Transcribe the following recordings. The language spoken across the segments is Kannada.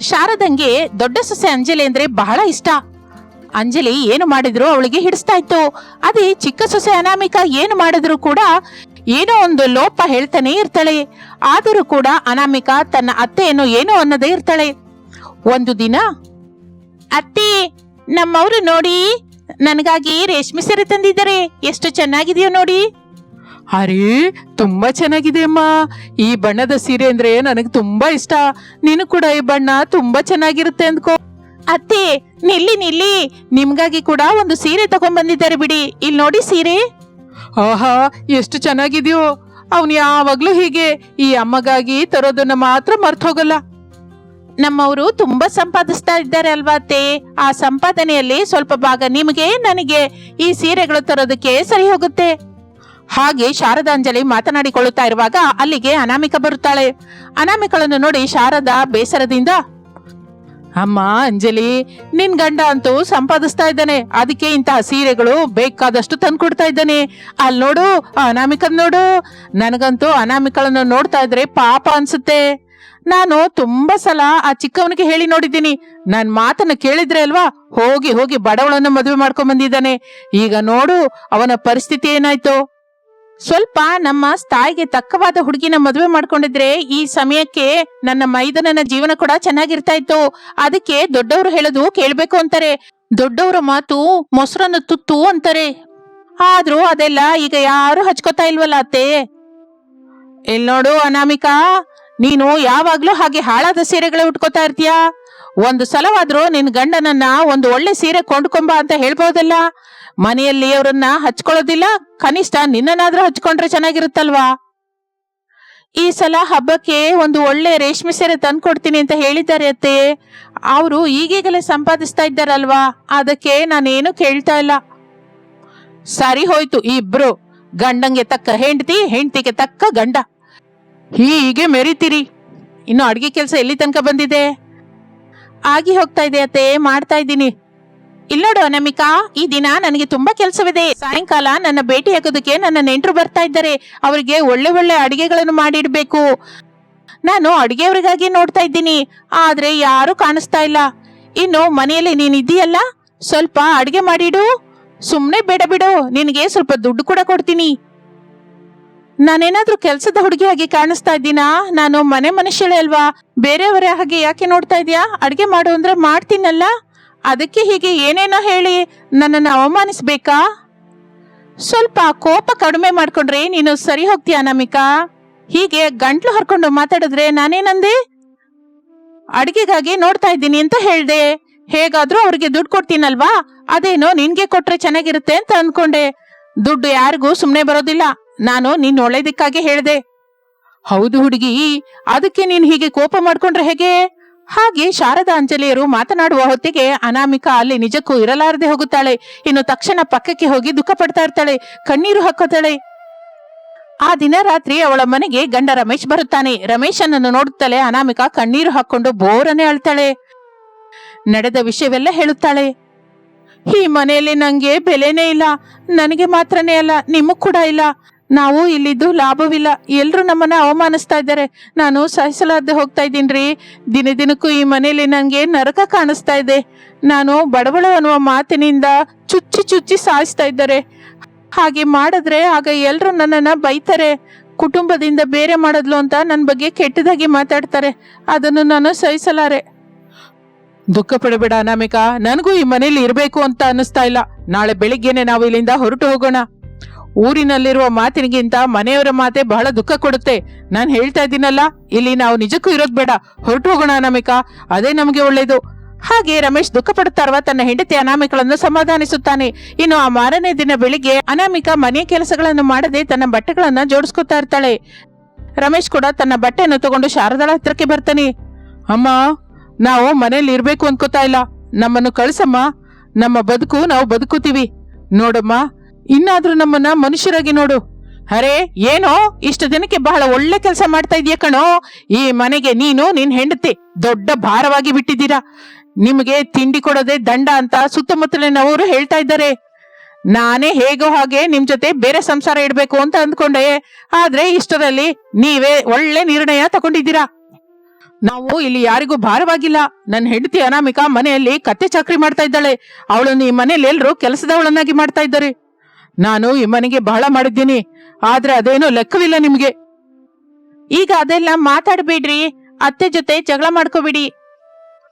ಶಾರದಂಗೆ ದೊಡ್ಡ ಸೊಸೆ ಅಂಜಲಿ ಅಂದ್ರೆ ಬಹಳ ಇಷ್ಟ. ಅಂಜಲಿ ಏನು ಮಾಡಿದ್ರು ಅವಳಿಗೆ ಹಿಡಿಸ್ತಾ ಇತ್ತು. ಅದೇ ಚಿಕ್ಕ ಸೊಸೆ ಅನಾಮಿಕ ಏನು ಮಾಡಿದ್ರು ಕೂಡ ಏನೋ ಒಂದು ಲೋಪ ಹೇಳ್ತಾನೆ ಇರ್ತಾಳೆ. ಆದರೂ ಕೂಡ ಅನಾಮಿಕ ತನ್ನ ಅತ್ತೆಯನ್ನು ಏನೋ ಅನ್ನದೇ ಇರ್ತಾಳೆ. ಒಂದು ದಿನ, ಅತ್ತೆ, ನಮ್ಮವ್ರು ನೋಡಿ ನನಗಾಗಿ ರೇಷ್ಮೆ ಸೀರೆ ತಂದಿದ್ದಾರೆ. ಎಷ್ಟು ಚೆನ್ನಾಗಿದೆಯೋ ನೋಡಿ. ಅರೇ ತುಂಬಾ ಚೆನ್ನಾಗಿದೆ ಅಮ್ಮ. ಈ ಬಣ್ಣದ ಸೀರೆ ಅಂದ್ರೆ ನನಗೆ ತುಂಬಾ ಇಷ್ಟ. ನೀನು ಕೂಡ ಈ ಬಣ್ಣ ತುಂಬಾ ಚೆನ್ನಾಗಿರುತ್ತೆ ಅಂದ್ಕೋ. ಅತ್ತೆ ನಿಲ್ಲಿ ನಿಲ್ಲಿ. ನಿಮ್ಗಾಗಿ ಕೂಡ ಒಂದು ಸೀರೆ ತಗೊಂಡ್ಬಂದಿದ್ದಾರೆ ಬಿಡಿ. ಇಲ್ಲಿ ನೋಡಿ ಸೀರೆ. ಆಹಾ ಎಷ್ಟು ಚೆನ್ನಾಗಿದ್ಯೋ. ಅವನು ಯಾವಾಗ್ಲೂ ಹೀಗೆ. ಈ ಅಮ್ಮಗಾಗಿ ತರೋದನ್ನ ಮಾತ್ರ ಮರ್ತೋಗಲ್ಲ ನಮ್ಮವರು ತುಂಬಾ ಸಂಪಾದಿಸ್ತಾ ಇದ್ದಾರೆ ಅಲ್ವಾ ಅತ್ತೆ? ಆ ಸಂಪಾದನೆಯಲ್ಲಿ ಸ್ವಲ್ಪ ಭಾಗ ನಿಮಗೆ ನನಗೆ. ಈ ಸೀರೆಗಳು ತರೋದಕ್ಕೆ ಸರಿ ಹೋಗುತ್ತೆ. ಹಾಗೆ ಶಾರದಾಂಜಲಿ ಮಾತನಾಡಿಕೊಳ್ಳುತ್ತಾ ಇರುವಾಗ ಅಲ್ಲಿಗೆ ಅನಾಮಿಕ ಬರುತ್ತಾಳೆ. ಅನಾಮಿಕಳನ್ನು ನೋಡಿ ಶಾರದಾ ಬೇಸರದಿಂದ, ಅಮ್ಮ, ಅಂಜಲಿ, ನಿನ್ ಗಂಡ ಅಂತೂ ಸಂಪಾದಿಸ್ತಾ ಇದ್ದಾನೆ. ಅದಕ್ಕೆ ಇಂತಹ ಸೀರೆಗಳು ಬೇಕಾದಷ್ಟು ತಂದ್ಕೊಡ್ತಾ ಇದ್ದಾನೆ. ಅಲ್ಲಿ ನೋಡು, ಅನಾಮಿಕನ ನೋಡು. ನನಗಂತೂ ಅನಾಮಿಕಳನ್ನು ನೋಡ್ತಾ ಇದ್ರೆ ಪಾಪ ಅನ್ಸುತ್ತೆ. ನಾನು ತುಂಬಾ ಸಲ ಆ ಚಿಕ್ಕವನಿಗೆ ಹೇಳಿ ನೋಡಿದ್ದೀನಿ. ನನ್ ಮಾತನ್ನ ಕೇಳಿದ್ರೆ ಅಲ್ವಾ? ಹೋಗಿ ಹೋಗಿ ಬಡವಳನ್ನು ಮದುವೆ ಮಾಡ್ಕೊಂಡ್ ಬಂದಿದ್ದಾನೆ. ಈಗ ನೋಡು ಅವನ ಪರಿಸ್ಥಿತಿ ಏನಾಯ್ತು? ಸ್ವಲ್ಪ ನಮ್ಮ ತಾಯಿಗೆ ತಕ್ಕವಾದ ಹುಡುಗಿನ ಮದುವೆ ಮಾಡ್ಕೊಂಡಿದ್ರೆ ಈ ಸಮಯಕ್ಕೆ ನನ್ನ ಮೈದನನ ಜೀವನ ಕೂಡ ಚೆನ್ನಾಗಿರ್ತಾ ಇತ್ತು ಅದಕ್ಕೆ ದೊಡ್ಡವರು ಹೇಳೋದು ಕೇಳ್ಬೇಕು ಅಂತಾರೆ. ದೊಡ್ಡವರ ಮಾತು ಮೊಸರನ್ನು ತುತ್ತು ಅಂತಾರೆ. ಆದ್ರೂ ಅದೆಲ್ಲ ಈಗ ಯಾರು ಹಚ್ಕೋತಾ ಇಲ್ವಲ್ಲ ಅತ್ತೆ? ಇಲ್ ನೋಡು ಅನಾಮಿಕಾ, ನೀನು ಯಾವಾಗ್ಲೂ ಹಾಗೆ ಹಾಳಾದ ಸೀರೆಗಳೇ ಉಟ್ಕೋತಾ ಇರ್ತೀಯ? ಒಂದು ಸಲವಾದ್ರೂ ನಿನ್ ಗಂಡನನ್ನ ಒಂದು ಒಳ್ಳೆ ಸೀರೆ ಕೊಂಡ್ಕೊಂಬ ಅಂತ ಹೇಳ್ಬೋದಲ್ಲ? ಮನೆಯಲ್ಲಿ ಅವರನ್ನ ಹಚ್ಕೊಳ್ಳೋದಿಲ್ಲ ಕನಿಷ್ಠ ನಿನ್ನನಾದ್ರೂ ಹಚ್ಕೊಂಡ್ರೆ ಚೆನ್ನಾಗಿರುತ್ತಲ್ವಾ? ಈ ಸಲ ಹಬ್ಬಕ್ಕೆ ಒಂದು ಒಳ್ಳೆ ರೇಷ್ಮೆ ಸೀರೆ ತಂದ್ಕೊಡ್ತೀನಿ ಅಂತ ಹೇಳಿದ್ದಾರೆ ಅತ್ತೆ. ಅವರು ಈಗೀಗಲೇ ಸಂಪಾದಿಸ್ತಾ ಇದ್ದಾರಲ್ವಾ? ಅದಕ್ಕೆ ನಾನೇನು ಕೇಳ್ತಾ ಇಲ್ಲ. ಸರಿ ಹೋಯ್ತು, ಇಬ್ರು. ಗಂಡಂಗೆ ತಕ್ಕ ಹೆಂಡತಿ, ಹೆಂಡತಿಗೆ ತಕ್ಕ ಗಂಡ. ಹೀಗೆ ಮೆರಿತೀರಿ. ಇನ್ನು ಅಡ್ಗೆ ಕೆಲಸ ಎಲ್ಲಿ ತನಕ ಬಂದಿದೆ? ಆಗಿ ಹೋಗ್ತಾ ಇದೆ ಅತ್ತೆ, ಮಾಡ್ತಾ ಇದ್ದೀನಿ. ಇಲ್ಲೋಡು ಅನಮಿಕಾ, ಈ ದಿನ ನನಗೆ ತುಂಬಾ ಕೆಲಸವಿದೆ. ಸಾಯಂಕಾಲ ನನ್ನ ಭೇಟಿ ಹಾಕೋದಕ್ಕೆ ನನ್ನ ನೆಂಟರು ಬರ್ತಾ ಇದ್ದಾರೆ. ಅವರಿಗೆ ಒಳ್ಳೆ ಒಳ್ಳೆ ಅಡಿಗೆಗಳನ್ನು ಮಾಡಿಡ್ಬೇಕು. ನಾನು ಅಡಿಗೆಯವರಿಗಾಗಿ ನೋಡ್ತಾ ಇದ್ದೀನಿ. ಆದ್ರೆ ಯಾರು ಕಾಣಿಸ್ತಾ ಇಲ್ಲ. ಇನ್ನು ಮನೆಯಲ್ಲಿ ನೀನ್ ಇದೆಯಲ್ಲ? ಸ್ವಲ್ಪ ಅಡಿಗೆ ಮಾಡಿಡು. ಸುಮ್ನೆ ಬೇಡ ಬಿಡು. ನಿನಗೆ ಸ್ವಲ್ಪ ದುಡ್ಡು ಕೂಡ ಕೊಡ್ತೀನಿ. ನಾನೇನಾದ್ರೂ ಕೆಲಸದ ಹುಡುಗಿ ಹಾಗೆ ಕಾಣಿಸ್ತಾ ಇದ್ದೀನಾ? ನಾನು ಮನೆ ಮನುಷ್ಯಳೆ ಅಲ್ವಾ? ಬೇರೆಯವರ ಹಾಗೆ ಯಾಕೆ ನೋಡ್ತಾ ಇದೀಯಾ? ಅಡಿಗೆ ಮಾಡು ಅಂದ್ರೆ ಮಾಡ್ತೀನಲ್ಲ? ಅದಕ್ಕೆ ಹೀಗೆ ಏನೇನೋ ಹೇಳಿ ನನ್ನನ್ನು ಅವಮಾನಿಸ್ಬೇಕಾ? ಸ್ವಲ್ಪ ಕೋಪ ಕಡಿಮೆ ಮಾಡ್ಕೊಂಡ್ರೆ ನೀನು ಸರಿ ಹೋಗ್ತೀಯಾ ನಮಿಕಾ? ಹೀಗೆ ಗಂಟ್ಲು ಹರ್ಕೊಂಡು ಮಾತಾಡಿದ್ರೆ ನಾನೇನಂದೆ? ಅಡಿಗೆಗಾಗಿ ನೋಡ್ತಾ ಇದ್ದೀನಿ ಅಂತ ಹೇಳ್ದೆ. ಹೇಗಾದ್ರೂ ಅವ್ರಿಗೆ ದುಡ್ಡು ಕೊಡ್ತೀನಲ್ವಾ? ಅದೇನೋ ನಿನ್ಗೆ ಕೊಟ್ರೆ ಚೆನ್ನಾಗಿರುತ್ತೆ ಅಂತ ಅನ್ಕೊಂಡೆ. ದುಡ್ಡು ಯಾರಿಗೂ ಸುಮ್ನೆ ಬರೋದಿಲ್ಲ. ನಾನು ನಿನ್ನ ಒಳ್ಳೇದಕ್ಕಾಗಿ ಹೇಳ್ದೆ. ಹೌದು ಹುಡುಗಿ, ಅದಕ್ಕೆ ನೀನು ಹೀಗೆ ಕೋಪ ಮಾಡ್ಕೊಂಡ್ರೆ ಹೇಗೆ? ಹಾಗೆ ಶಾರದಾ ಅಂಜಲಿಯರು ಮಾತನಾಡುವ ಹೊತ್ತಿಗೆ ಅನಾಮಿಕಾ ಅಲ್ಲಿ ನಿಜಕ್ಕೂ ಇರಲಾರದೆ ಹೋಗುತ್ತಾಳೆ. ಇನ್ನು ತಕ್ಷಣ ಪಕ್ಕಕ್ಕೆ ಹೋಗಿ ದುಃಖ ಪಡ್ತಾ ಇರ್ತಾಳೆ. ಕಣ್ಣೀರು ಹಾಕೋತಾಳೆ ಆ ದಿನ ರಾತ್ರಿ ಅವಳ ಮನೆಗೆ ಗಂಡ ರಮೇಶ್ ಬರುತ್ತಾನೆ. ರಮೇಶನನ್ನು ನೋಡುತ್ತಲೇ ಅನಾಮಿಕಾ ಕಣ್ಣೀರು ಹಾಕೊಂಡು ಬೋರನೆ ಅಳ್ತಾಳೆ. ನಡೆದ ವಿಷಯವೆಲ್ಲ ಹೇಳುತ್ತಾಳೆ. ಈ ಮನೆಯಲ್ಲಿ ನಂಗೆ ಬೆಲೆನೇ ಇಲ್ಲ. ನನಗೆ ಮಾತ್ರನೇ ಅಲ್ಲ, ನಿಮಗ್ ಕೂಡ ಇಲ್ಲ. ನಾವು ಇಲ್ಲಿದ್ದು ಲಾಭವಿಲ್ಲ. ಎಲ್ಲರೂ ನಮ್ಮನ್ನ ಅವಮಾನಿಸ್ತಾ ಇದ್ದಾರೆ. ನಾನು ಸಹಿಸಲಾರ್ದೆ ಹೋಗ್ತಾ ಇದ್ದೀನ್ರಿ. ದಿನ ದಿನಕ್ಕೂ ಈ ಮನೆಯಲ್ಲಿ ನನಗೆ ನರಕ ಕಾಣಿಸ್ತಾ ಇದೆ. ನಾನು ಬಡವಳು ಅನ್ನುವ ಮಾತಿನಿಂದ ಚುಚ್ಚಿ ಚುಚ್ಚಿ ಸಾಯಿಸ್ತಾ ಇದ್ದಾರೆ. ಹಾಗೆ ಮಾಡಿದ್ರೆ ಆಗ ಎಲ್ಲರೂ ನನ್ನನ್ನ ಬೈತಾರೆ. ಕುಟುಂಬದಿಂದ ಬೇರೆ ಮಾಡಿದ್ಲು ಅಂತ ನನ್ನ ಬಗ್ಗೆ ಕೆಟ್ಟದಾಗಿ ಮಾತಾಡ್ತಾರೆ. ಅದನ್ನು ನಾನು ಸಹಿಸಲಾರೆ. ದುಃಖ ಪಡಬೇಡ ಅನಾಮಿಕಾ. ನನಗೂ ಈ ಮನೇಲಿ ಇರಬೇಕು ಅಂತ ಅನ್ನಿಸ್ತಾ ಇಲ್ಲ. ನಾಳೆ ಬೆಳಿಗ್ಗೆನೆ ನಾವು ಇಲ್ಲಿಂದ ಹೊರಟು ಹೋಗೋಣ. ಊರಿನಲ್ಲಿರುವ ಮಾತಿನಿಗಿಂತ ಮನೆಯವರ ಮಾತೆ ಬಹಳ ದುಃಖ ಕೊಡುತ್ತೆ. ನಾನು ಹೇಳ್ತಾ ಇದ್ದೀನಲ್ಲ, ಇಲ್ಲಿ ನಾವು ನಿಜಕ್ಕೂ ಇರೋದ್ ಬೇಡ. ಹೊರಟು ಹೋಗೋಣ ಅನಾಮಿಕಾ, ಅದೇ ನಮಗೆ ಒಳ್ಳೇದು. ಹಾಗೆ ರಮೇಶ್ ದುಃಖ ಪಡುತ್ತಾರ ತನ್ನ ಹೆಂಡತಿ ಅನಾಮಿಕಳನ್ನು ಸಮಾಧಾನಿಸುತ್ತಾನೆ. ಇನ್ನು ಆ ಮಾರನೇ ದಿನ ಬೆಳಿಗ್ಗೆ ಅನಾಮಿಕ ಮನೆಯ ಕೆಲಸಗಳನ್ನು ಮಾಡದೆ ತನ್ನ ಬಟ್ಟೆಗಳನ್ನ ಜೋಡಿಸ್ಕೊತಾ ಇರ್ತಾಳೆ. ರಮೇಶ್ ಕೂಡ ತನ್ನ ಬಟ್ಟೆಯನ್ನು ತಗೊಂಡು ಶಾರದಾಳ ಹತ್ರಕ್ಕೆ ಬರ್ತಾನೆ. ಅಮ್ಮ, ನಾವು ಮನೇಲಿ ಇರ್ಬೇಕು ಅನ್ಕೋತಾ ಇಲ್ಲ. ನಮ್ಮನ್ನು ಕಳ್ಸಮ್ಮ. ನಮ್ಮ ಬದುಕು, ನಾವು ಬದುಕುತ್ತೀವಿ. ನೋಡಮ್ಮ ಇನ್ನಾದ್ರೂ ನಮ್ಮನ್ನ ಮನುಷ್ಯರಾಗಿ ನೋಡು. ಅರೆ, ಏನೋ? ಇಷ್ಟು ದಿನಕ್ಕೆ ಬಹಳ ಒಳ್ಳೆ ಕೆಲಸ ಮಾಡ್ತಾ ಇದೀಯ ಕಣೋ. ಈ ಮನೆಗೆ ನೀನು, ನಿನ್ ಹೆಂಡತಿ ದೊಡ್ಡ ಭಾರವಾಗಿ ಬಿಟ್ಟಿದ್ದೀರಾ. ನಿಮಗೆ ತಿಂಡಿ ಕೊಡೋದೇ ದಂಡ ಅಂತ ಸುತ್ತಮುತ್ತಲಿನವರು ಹೇಳ್ತಾ ಇದ್ದಾರೆ. ನಾನೇ ಹೇಗೋ ಹಾಗೆ ನಿಮ್ ಜೊತೆ ಬೇರೆ ಸಂಸಾರ ಇಡಬೇಕು ಅಂತ ಅಂದ್ಕೊಂಡೆ. ಆದ್ರೆ ಇಷ್ಟರಲ್ಲಿ ನೀವೇ ಒಳ್ಳೆ ನಿರ್ಣಯ ತಗೊಂಡಿದ್ದೀರಾ. ನಾವು ಇಲ್ಲಿ ಯಾರಿಗೂ ಭಾರವಾಗಿಲ್ಲ. ನನ್ನ ಹೆಂಡತಿ ಅನಾಮಿಕಾ ಮನೆಯಲ್ಲಿ ಕತ್ತೆ ಚಾಕ್ರಿ ಮಾಡ್ತಾ ಇದ್ದಾಳೆ. ಅವಳನ್ನು ಈ ಮನೆಯಲ್ಲಿ ಎಲ್ರು ಕೆಲಸದವಳನ್ನಾಗಿ ಮಾಡ್ತಾ ಇದ್ದಾರೆ. ನಾನು ಈ ಮನೆಗೆ ಬಹಳ ಮಾಡಿದ್ದೀನಿ ಆದ್ರೆ ಅದೇನೋ ಲೆಕ್ಕವಿಲ್ಲ ನಿಮ್ಗೆ. ಈಗ ಅದೆಲ್ಲ ಮಾತಾಡ್ಬೇಡ್ರಿ ಅತ್ತೆ ಜೊತೆ ಜಗಳ ಮಾಡ್ಕೋಬಿಡಿ.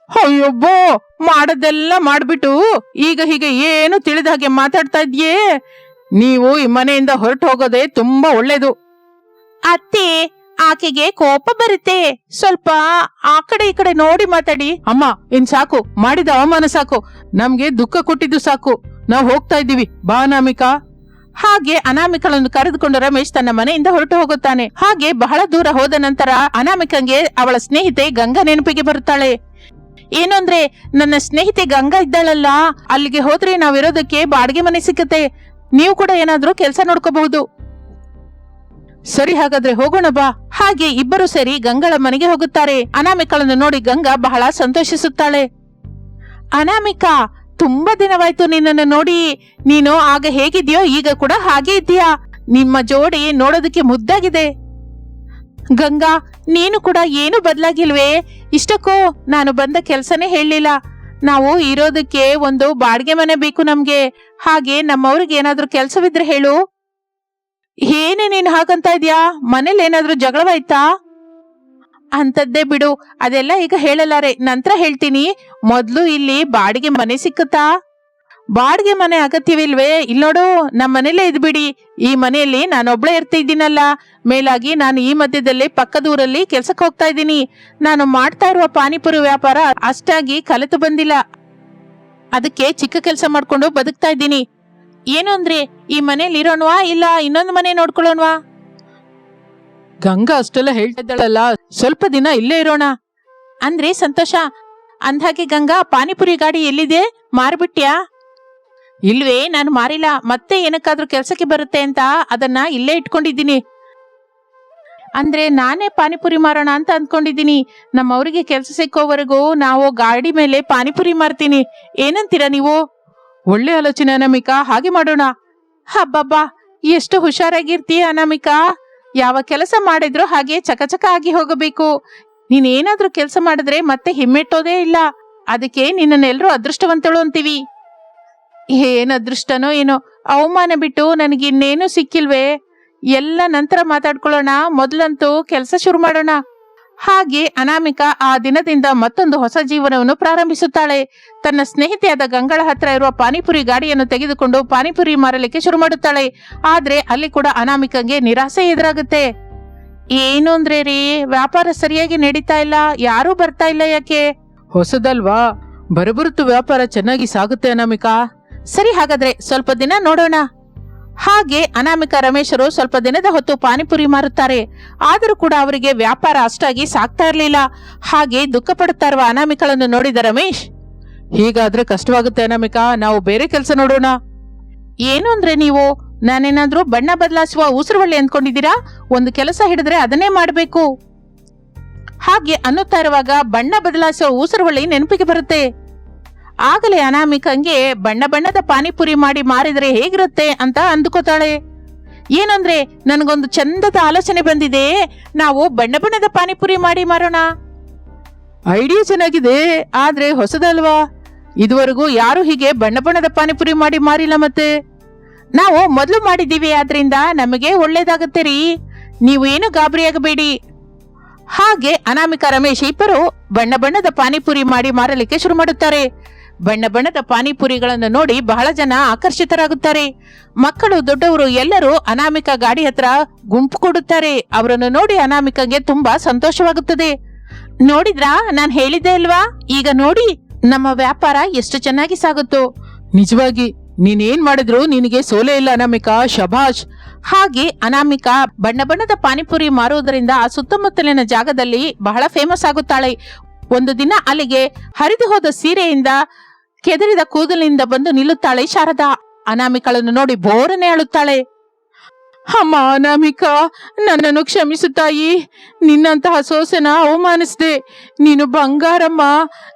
ಅಯ್ಯೊಬ್ಬೋ ಮಾಡದೆಲ್ಲ ಮಾಡ್ಬಿಟ್ಟು ಈಗ ಹೀಗೆ ಏನು ತಿಳಿದ ಹಾಗೆ ಮಾತಾಡ್ತಾ ಇದ್ಯೇ ನೀವು ಈ ಮನೆಯಿಂದ ಹೊರಟು ಹೋಗೋದೇ ತುಂಬಾ ಒಳ್ಳೇದು. ಅತ್ತೆ ಆಕೆಗೆ ಕೋಪ ಬರುತ್ತೆ. ಸ್ವಲ್ಪ ಆ ಕಡೆ ಈ ಕಡೆ ನೋಡಿ ಮಾತಾಡಿ. ಅಮ್ಮ ಇನ್ ಸಾಕು ಮಾಡಿದ ಅವಮಾನ ಸಾಕು. ನಮ್ಗೆ ದುಃಖ ಕೊಟ್ಟಿದ್ದು ಸಾಕು. ನಾವು ಹೋಗ್ತಾ ಇದ್ದೀವಿ. ಬಾ ಅನಾಮಿಕಾ ಹಾಗೆ ಅನಾಮಿಕಳನ್ನು ಕರೆದುಕೊಂಡು ರಮೇಶ್ ತನ್ನ ಮನೆಯಿಂದ ಹೊರಟು ಹೋಗುತ್ತಾನೆ. ಹಾಗೆ ಬಹಳ ದೂರ ಹೋದ ನಂತರ ಅನಾಮಿಕಂಗೆ ಅವಳ ಸ್ನೇಹಿತೆ ಗಂಗಾ ನೆನಪಿಗೆ ಬರುತ್ತಾಳೆ. ಏನು ಅಂದ್ರೆ, ನನ್ನ ಸ್ನೇಹಿತೆ ಗಂಗಾ ಇದ್ದಾಳಲ್ಲ, ಅಲ್ಲಿಗೆ ಹೋದ್ರೆ ನಾವಿರೋದಕ್ಕೆ ಬಾಡಿಗೆ ಮನೆ ಸಿಕ್ಕತ್ತೆ. ನೀವು ಕೂಡ ಏನಾದ್ರೂ ಕೆಲಸ ನೋಡ್ಕೋಬಹುದು. ಸರಿ ಹಾಗಾದ್ರೆ ಹೋಗೋಣ ಬಾ. ಹಾಗೆ ಇಬ್ಬರು ಸೇರಿ ಗಂಗಳ ಮನೆಗೆ ಹೋಗುತ್ತಾರೆ. ಅನಾಮಿಕಳನ್ನು ನೋಡಿ ಗಂಗಾ ಬಹಳ ಸಂತೋಷಿಸುತ್ತಾಳೆ. ಅನಾಮಿಕಾ ತುಂಬಾ ದಿನವಾಯ್ತು ನಿನ್ನನ್ನು ನೋಡಿ. ನೀನು ಆಗ ಹೇಗಿದ್ಯೋ ಈಗ ಕೂಡ ಹಾಗೆ ಇದ್ದೀಯಾ? ನಿಮ್ಮ ಜೋಡಿ ನೋಡೋದಕ್ಕೆ ಮುದ್ದಾಗಿದೆ. ಗಂಗಾ, ನೀನು ಕೂಡ ಏನು ಬದಲಾಗಿಲ್ವೇ? ಇಷ್ಟಕ್ಕೂ ನಾನು ಬಂದ ಕೆಲ್ಸನೇ ಹೇಳಲಿಲ್ಲ. ನಾವು ಇರೋದಕ್ಕೆ ಒಂದು ಬಾಡಿಗೆ ಮನೆ ಬೇಕು ನಮ್ಗೆ. ಹಾಗೆ ನಮ್ಮವ್ರಿಗೆ ಏನಾದ್ರೂ ಕೆಲಸವಿದ್ರೆ ಹೇಳು. ಏನೇ ನೀನ್ ಹಾಗಂತ ಇದ್ಯಾ? ಮನೇಲಿ ಏನಾದ್ರೂ ಜಗಳವಾಯ್ತಾ? ಅಂತದ್ದೇ ಬಿಡು. ಅದೆಲ್ಲ ಈಗ ಹೇಳಲಾರೆ. ನಂತರ ಹೇಳ್ತೀನಿ. ಮೊದ್ಲು ಇಲ್ಲಿ ಬಾಡಿಗೆ ಮನೆ ಸಿಕ್ಕುತ್ತಾ? ಬಾಡಿಗೆ ಮನೆ ಅಗತ್ಯವಿಲ್ವೇ? ಇಲ್ಲೋಡು ನಮ್ಮ ಮನೇಲೇ ಇದ್ಬಿಡಿ ಈ ಮನೆಯಲ್ಲಿ ನಾನೊಬ್ಳೆ ಇರ್ತಾ ಇದ್ದೀನಲ್ಲ ಮೇಲಾಗಿ ನಾನು ಈ ಮಧ್ಯದಲ್ಲಿ ಪಕ್ಕದೂರಲ್ಲಿ ಕೆಲ್ಸಕ್ಕೆ ಹೋಗ್ತಾ ಇದ್ದೀನಿ. ನಾನು ಮಾಡ್ತಾ ಇರುವ ಪಾನಿಪುರಿ ವ್ಯಾಪಾರ ಅಷ್ಟಾಗಿ ಕಲಿತು ಬಂದಿಲ್ಲ. ಅದಕ್ಕೆ ಚಿಕ್ಕ ಕೆಲಸ ಮಾಡ್ಕೊಂಡು ಬದುಕ್ತಾ ಇದ್ದೀನಿ. ಏನು ಅಂದ್ರೆ, ಈ ಮನೇಲಿ ಇರೋಣವಾ ಇಲ್ಲ ಇನ್ನೊಂದು ಮನೆ ನೋಡ್ಕೊಳ್ಳೋಣವಾ? ಗಂಗಾ ಅಷ್ಟೆಲ್ಲ ಹೇಳ್ತಾ ಇದ್ದಾಳಲ್ಲ, ಸ್ವಲ್ಪ ದಿನ ಇಲ್ಲೇ ಇರೋಣ. ಅಂದ್ರೆ ಸಂತೋಷ, ಅಂದ್ಹಾಗೆ ಗಂಗಾ ಪಾನಿಪುರಿ ಗಾಡಿ ಎಲ್ಲಿದೆ? ಮಾರ್ಬಿಟ್ಯಾ? ಇಲ್ವೇ, ನಾನು ಮಾರಿಲ್ಲ, ಮತ್ತೆ ಏನಕ್ಕಾದ್ರೂ ಕೆಲಸಕ್ಕೆ ಬರುತ್ತೆ ಅಂತ ಅದನ್ನ ಇಲ್ಲೇ ಇಟ್ಕೊಂಡಿದ್ದೀನಿ. ಅಂದ್ರೆ ನಾನೇ ಪಾನಿಪುರಿ ಮಾರೋಣ ಅಂತ ಅಂದ್ಕೊಂಡಿದ್ದೀನಿ. ನಮ್ಮವರಿಗೆ ಕೆಲಸ ಸಿಕ್ಕೋವರೆಗೂ ನಾವು ಗಾಡಿ ಮೇಲೆ ಪಾನಿಪುರಿ ಮಾರ್ತೀನಿ. ಏನಂತೀರಾ ನೀವು? ಒಳ್ಳೆ ಆಲೋಚನೆ ಅನಾಮಿಕಾ, ಹಾಗೆ ಮಾಡೋಣ. ಹಬ್ಬಬ್ಬಾ, ಎಷ್ಟು ಹುಷಾರಾಗಿರ್ತೀಯ ಅನಾಮಿಕಾ? ಯಾವ ಕೆಲಸ ಮಾಡಿದ್ರು ಹಾಗೆ ಚಕಚಕ ಆಗಿ ಹೋಗಬೇಕು. ನೀನೇನಾದ್ರೂ ಕೆಲಸ ಮಾಡಿದ್ರೆ ಮತ್ತೆ ಹಿಮ್ಮೆಟ್ಟೋದೇ ಇಲ್ಲ. ಅದಕ್ಕೆ ನಿನ್ನನ್ನೆಲ್ಲರೂ ಅದೃಷ್ಟವಂತಳು ಅಂತೀವಿ. ಏನ್ ಅದೃಷ್ಟನೋ ಏನೋ. ಅವಮಾನ ಬಿಟ್ಟು ನನಗಿನ್ನೇನು ಸಿಕ್ಕಿಲ್ವೇ? ಎಲ್ಲ ನಂತರ ಮಾತಾಡ್ಕೊಳ್ಳೋಣ. ಮೊದಲಂತೂ ಕೆಲಸ ಶುರು ಮಾಡೋಣ. ಹಾಗೆ ಅನಾಮಿಕಾ ಆ ದಿನದಿಂದ ಮತ್ತೊಂದು ಹೊಸ ಜೀವನವನ್ನು ಪ್ರಾರಂಭಿಸುತ್ತಾಳೆ. ತನ್ನ ಸ್ನೇಹಿತೆಯಾದ ಗಂಗಳ ಹತ್ರ ಇರುವ ಪಾನಿಪುರಿ ಗಾಡಿಯನ್ನು ತೆಗೆದುಕೊಂಡು ಪಾನಿಪುರಿ ಮಾರಲಿಕ್ಕೆ ಶುರು ಮಾಡುತ್ತಾಳೆ. ಆದ್ರೆ ಅಲ್ಲಿ ಕೂಡ ಅನಾಮಿಕಂಗೆ ನಿರಾಸೆ ಎದುರಾಗುತ್ತೆ. ಏನು ಅಂದ್ರೆ ರೀ, ವ್ಯಾಪಾರ ಸರಿಯಾಗಿ ನಡೀತಾ ಇಲ್ಲ, ಯಾರೂ ಬರ್ತಾ ಇಲ್ಲ ಯಾಕೆ? ಹೊಸದಲ್ವಾ? ಬರಬರುತ್ತು ವ್ಯಾಪಾರ ಚೆನ್ನಾಗಿ ಸಾಗುತ್ತೆ ಅನಾಮಿಕಾ. ಸರಿ ಹಾಗಾದ್ರೆ ಸ್ವಲ್ಪ ದಿನ ನೋಡೋಣ. ಹಾಗೆ ಅನಾಮಿಕ ರಮೇಶರು ಸ್ವಲ್ಪ ದಿನದ ಹೊತ್ತು ಪಾನಿಪುರಿ ಮಾರುತ್ತಾರೆ. ಆದರೂ ಕೂಡ ಅವರಿಗೆ ವ್ಯಾಪಾರ ಅಷ್ಟಾಗಿ ಸಾಕ್ತಾ ಇರಲಿಲ್ಲ. ಹಾಗೆ ದುಃಖ ಪಡುತ್ತಾ ಇರುವ ಅನಾಮಿಕಳನ್ನು ನೋಡಿದ ರಮೇಶ್, ಹೀಗಾದ್ರೆ ಕಷ್ಟವಾಗುತ್ತೆ ಅನಾಮಿಕ, ನಾವು ಬೇರೆ ಕೆಲಸ ನೋಡೋಣ. ಏನು ಅಂದ್ರೆ ನೀವು? ನಾನೇನಾದ್ರೂ ಬಣ್ಣ ಬದಲಾಯಿಸುವ ಉಸಿರುವಳ್ಳಿ ಅಂದ್ಕೊಂಡಿದ್ದೀರಾ? ಒಂದು ಕೆಲಸ ಹಿಡಿದ್ರೆ ಅದನ್ನೇ ಮಾಡಬೇಕು. ಹಾಗೆ ಅನ್ನುತ್ತಾ ಇರುವಾಗ ಬಣ್ಣ ಬದಲಾಯಿಸುವ ಉಸಿರುವಳ್ಳಿ ನೆನಪಿಗೆ ಬರುತ್ತೆ. ಆಗಲೇ ಅನಾಮಿಕಂಗೆ ಬಣ್ಣ ಬಣ್ಣದ ಪಾನಿಪುರಿ ಮಾಡಿ ಮಾರಿದ್ರೆ ಹೇಗಿರುತ್ತೆ ಅಂತ ಅಂದುಕೋತಾಳೆ. ಏನಂದ್ರೆ, ನನಗೊಂದು ಚಂದದ ಆಲೋಚನೆ ಬಂದಿದೆ. ನಾವು ಬಣ್ಣ ಬಣ್ಣದ ಪಾನಿಪುರಿ ಮಾಡಿ ಮಾರೋಣ. ಐಡಿಯಾ ಚೆನ್ನಾಗಿದೆ, ಆದ್ರೆ ಹೊಸದಲ್ವಾ? ಇದುವರೆಗೂ ಯಾರು ಹೀಗೆ ಬಣ್ಣ ಬಣ್ಣದ ಪಾನಿಪುರಿ ಮಾಡಿ ಮಾರಿಲ್ಲ ಮತ್ತೆ. ನಾವು ಮೊದಲು ಮಾಡಿದ್ದೀವಿ, ಆದ್ರಿಂದ ನಮಗೆ ಒಳ್ಳೇದಾಗತ್ತೆ ರೀ. ನೀವು ಏನು ಗಾಬರಿಯಾಗಬೇಡಿ ಹಾಗೆ ಅನಾಮಿಕ ರಮೇಶ್ ಇಬ್ಬರು ಬಣ್ಣ ಬಣ್ಣದ ಪಾನಿಪುರಿ ಮಾಡಿ ಮಾರಲಿಕ್ಕೆ ಶುರು ಮಾಡುತ್ತಾರೆ. ಬಣ್ಣ ಬಣ್ಣದ ಪಾನಿಪುರಿಗಳನ್ನು ನೋಡಿ ಬಹಳ ಜನ ಆಕರ್ಷಿತರಾಗುತ್ತಾರೆ. ಮಕ್ಕಳು ದೊಡ್ಡವರು ಎಲ್ಲರೂ ಅನಾಮಿಕ ಗಾಡಿ ಹತ್ರ ಗುಂಪು ಕೊಡುತ್ತಾರೆ. ಅವರನ್ನು ನೋಡಿ ಅನಾಮಿಕಗೆ ತುಂಬಾ ಸಂತೋಷವಾಗುತ್ತದೆ. ನೋಡಿದ್ರಾ? ನಾನು ಹೇಳಿದ್ದೆ ಅಲ್ವಾ? ಈಗ ನೋಡಿ, ನಮ್ಮ ವ್ಯಾಪಾರ ಎಷ್ಟು ಚೆನ್ನಾಗಿ ಸಾಗುತ್ತೋ. ನಿಜವಾಗಿ, ನೀನೇನ್ ಮಾಡಿದ್ರು ನಿನಗೆ ಸೋಲೆ ಇಲ್ಲ ಅನಾಮಿಕಾ, ಶಭಾಷ್. ಹಾಗೆ ಅನಾಮಿಕಾ ಬಣ್ಣ ಬಣ್ಣದ ಪಾನಿಪುರಿ ಮಾರುವುದರಿಂದ ಆ ಸುತ್ತಮುತ್ತಲಿನ ಜಾಗದಲ್ಲಿ ಬಹಳ ಫೇಮಸ್ ಆಗುತ್ತಾಳೆ. ಒಂದು ದಿನ ಅಲ್ಲಿಗೆ ಹರಿದು ಹೋದ ಸೀರೆಯಿಂದ ಕೆದರಿದ ಕೂದಲಿನಿಂದ ಬಂದು ನಿಲ್ಲುತ್ತಾಳೆ ಶಾರದಾ. ಅನಾಮಿಕಳನ್ನು ನೋಡಿ ಬೋರನೆ ಅಳುತ್ತಾಳೆ. ಅಮ್ಮ ಅನಾಮಿಕಾ, ನನ್ನನ್ನು ಕ್ಷಮಿಸು ತಾಯಿ. ನಿನ್ನಂತಹ ಸೋಸೆನ ಅವಮಾನಿಸಿದೆ. ನೀನು ಬಂಗಾರಮ್ಮ.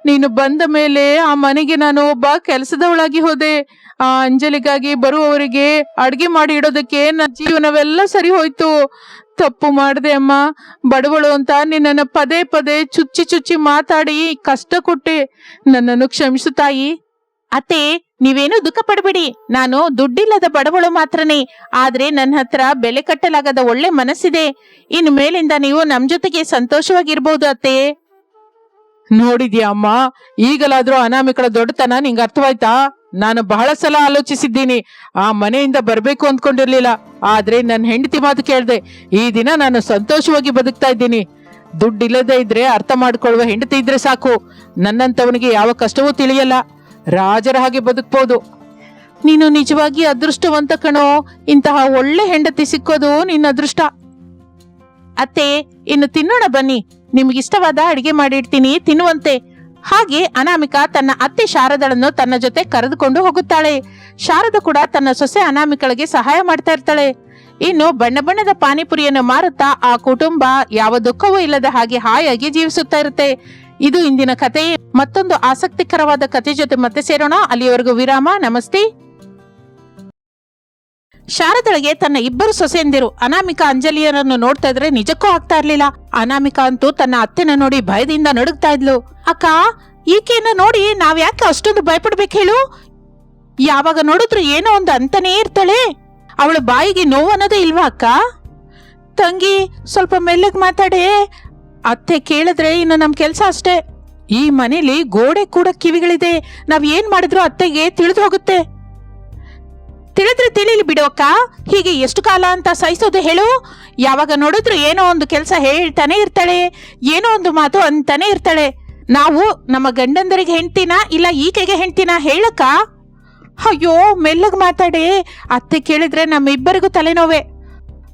ನೀನು ಬಂದ ಮೇಲೆ ಆ ಮನೆಗೆ ನಾನು ಒಬ್ಬ ಕೆಲಸದವಳಾಗಿ ಹೋದೆ. ಆ ಅಂಜಲಿಗಾಗಿ ಬರುವವರಿಗೆ ಅಡುಗೆ ಮಾಡಿ ಇಡೋದಕ್ಕೆ ನನ್ನ ಜೀವನವೆಲ್ಲ ಸರಿ ಹೋಯ್ತು ತಪ್ಪು ಮಾಡಿದೆ ಅಮ್ಮ. ಬಡವಳು ಅಂತ ನಿನ್ನನ್ನು ಪದೇ ಪದೇ ಚುಚ್ಚಿ ಚುಚ್ಚಿ ಮಾತಾಡಿ ಕಷ್ಟ ಕೊಟ್ಟೆ. ನನ್ನನ್ನು ಕ್ಷಮಿಸು ತಾಯಿ. ಅತ್ತೆ, ನೀವೇನು ದುಃಖ ಪಡಬೇಡಿ. ನಾನು ದುಡ್ಡಿಲ್ಲದ ಬಡವಳು ಮಾತ್ರನೇ. ಆದ್ರೆ ನನ್ನ ಹತ್ರ ಬೆಲೆ ಕಟ್ಟಲಾಗದ ಒಳ್ಳೆ ಮನಸ್ಸಿದೆ. ಇನ್ನು ಮೇಲಿಂದ ನೀವು ನಮ್ ಜೊತೆಗೆ ಸಂತೋಷವಾಗಿರ್ಬೋದು ಅತ್ತೆ. ನೋಡಿದ್ಯಾ ಅಮ್ಮ? ಈಗಲಾದ್ರೂ ಅನಾಮಿಕಳ ದೊಡ್ಡತನ ನಿಂಗೆ ಅರ್ಥವಾಯ್ತಾ? ನಾನು ಬಹಳ ಸಲ ಆಲೋಚಿಸಿದ್ದೀನಿ. ಆ ಮನೆಯಿಂದ ಬರಬೇಕು ಅಂದ್ಕೊಂಡಿರ್ಲಿಲ್ಲ. ಆದ್ರೆ ನನ್ನ ಹೆಂಡತಿ ಮಾತು ಕೇಳಿದೆ, ಈ ದಿನ ನಾನು ಸಂತೋಷವಾಗಿ ಬದುಕ್ತಾ ಇದ್ದೀನಿ. ದುಡ್ಡಿಲ್ಲದೆ ಇದ್ರೆ ಅರ್ಥ ಮಾಡ್ಕೊಳ್ಳುವ ಹೆಂಡತಿ ಇದ್ರೆ ಸಾಕು. ನನ್ನಂತವನಿಗೆ ಯಾವ ಕಷ್ಟವೂ ತಿಳಿಯಲ್ಲ. ರಾಜರ ಹಾಗೆ ಬದುಕ್ಬೋದು. ನೀನು ನಿಜವಾಗಿ ಅದೃಷ್ಟವಂತ ಕಣೋ. ಇಂತಹ ಒಳ್ಳೆ ಹೆಂಡತಿ ಸಿಕ್ಕೋದು ನಿನ್ನ ಅದೃಷ್ಟ. ಅತ್ತೆ, ಇನ್ನು ತಿನ್ನೋಣ ಬನ್ನಿ. ನಿಮ್ಗಿಷ್ಟವಾದ ಅಡಿಗೆ ಮಾಡಿಡ್ತೀನಿ ತಿನ್ನುವಂತೆ. ಹಾಗೆ ಅನಾಮಿಕಾ ತನ್ನ ಅತ್ತೆ ಶಾರದಳನ್ನು ತನ್ನ ಜೊತೆ ಕರೆದುಕೊಂಡು ಹೋಗುತ್ತಾಳೆ. ಶಾರದ ಕೂಡ ತನ್ನ ಸೊಸೆ ಅನಾಮಿಕಳಿಗೆ ಸಹಾಯ ಮಾಡ್ತಾ ಇರ್ತಾಳೆ. ಇನ್ನು ಬಣ್ಣ ಬಣ್ಣದ ಪಾನಿಪುರಿಯನ್ನು ಮಾರುತ್ತಾ ಆ ಕುಟುಂಬ ಯಾವ ದುಃಖವೂ ಇಲ್ಲದ ಹಾಗೆ ಹಾಯಾಗಿ ಜೀವಿಸುತ್ತಾ ಇರುತ್ತೆ. ಇದು ಇಂದಿನ ಕತೆ ಮತ್ತೊಂದು ಆಸಕ್ತಿಕರವಾದ ಕಥೆ ಜೊತೆ ಮತ್ತೆ ಸೇರೋಣ. ಅಲ್ಲಿಯವರೆಗೂ ವಿರಾಮ. ನಮಸ್ತೆ. ಶಾರದಳಿಗೆ ತನ್ನ ಇಬ್ಬರು ಸೊಸೆಯಂದಿರು ಅನಾಮಿಕಾ ಅಂಜಲಿಯರನ್ನು ನೋಡ್ತಾ ಇದ್ರೆ ನಿಜಕ್ಕೂ ಆಗ್ತಾ ಇರ್ಲಿಲ್ಲ. ಅನಾಮಿಕಾ ಅಂತೂ ತನ್ನ ಅತ್ತೆನ ನೋಡಿ ಭಯದಿಂದ ನಡುಗ್ತಾ ಇದ್ಲು. ಅಕ್ಕ ಈಕೆಯನ್ನ ನೋಡಿ ನಾವ್ ಯಾಕೆ ಅಷ್ಟೊಂದು ಭಯಪಡ್ಬೇಕು ಹೇಳು? ಯಾವಾಗ ನೋಡಿದ್ರು ಏನೋ ಒಂದು ಅಂತನೇ ಇರ್ತಾಳೆ. ಅವಳ ಬಾಯಿಗೆ ನೋವು ಅನ್ನೋದೇ ಇಲ್ವಾ ಅಕ್ಕ? ತಂಗಿ, ಸ್ವಲ್ಪ ಮೆಲ್ಲಗ್ ಮಾತಾಡೇ. ಅತ್ತೆ ಕೇಳಿದ್ರೆ ಇನ್ನು ನಮ್ ಕೆಲ್ಸ ಅಷ್ಟೇ. ಈ ಮನೇಲಿ ಗೋಡೆ ಕೂಡ ಕಿವಿಗಳಿದೆ. ನಾವ್ ಏನ್ ಮಾಡಿದ್ರು ಅತ್ತೆಗೆ ತಿಳಿದು ಹೋಗುತ್ತೆ. ತಿಳಿದ್ರೆ ತಿಳಿಲಿ ಬಿಡೋಕ್ಕ ಹೀಗೆ ಎಷ್ಟು ಕಾಲ ಅಂತ ಸಹಿಸೋದು ಹೇಳು. ಯಾವಾಗ ನೋಡಿದ್ರು ಏನೋ ಒಂದು ಕೆಲಸ ಹೇಳ್ತಾನೆ ಇರ್ತಾಳೆ. ಏನೋ ಒಂದು ಮಾತು ಅಂತಾನೆ ಇರ್ತಾಳೆ. ನಾವು ನಮ್ಮ ಗಂಡಂದರಿಗೆ ಹೆಂಡ್ತಿನ ಇಲ್ಲ ಈಕೆಗೆ ಹೆಂಡ್ತಿನ ಹೇಳಕ್ಕ? ಅಯ್ಯೋ, ಮೆಲ್ಲಗ್ ಮಾತಾಡಿ. ಅತ್ತೆ ಕೇಳಿದ್ರೆ ನಮ್ಮಿಬ್ಬರಿಗೂ ತಲೆನೋವೆ.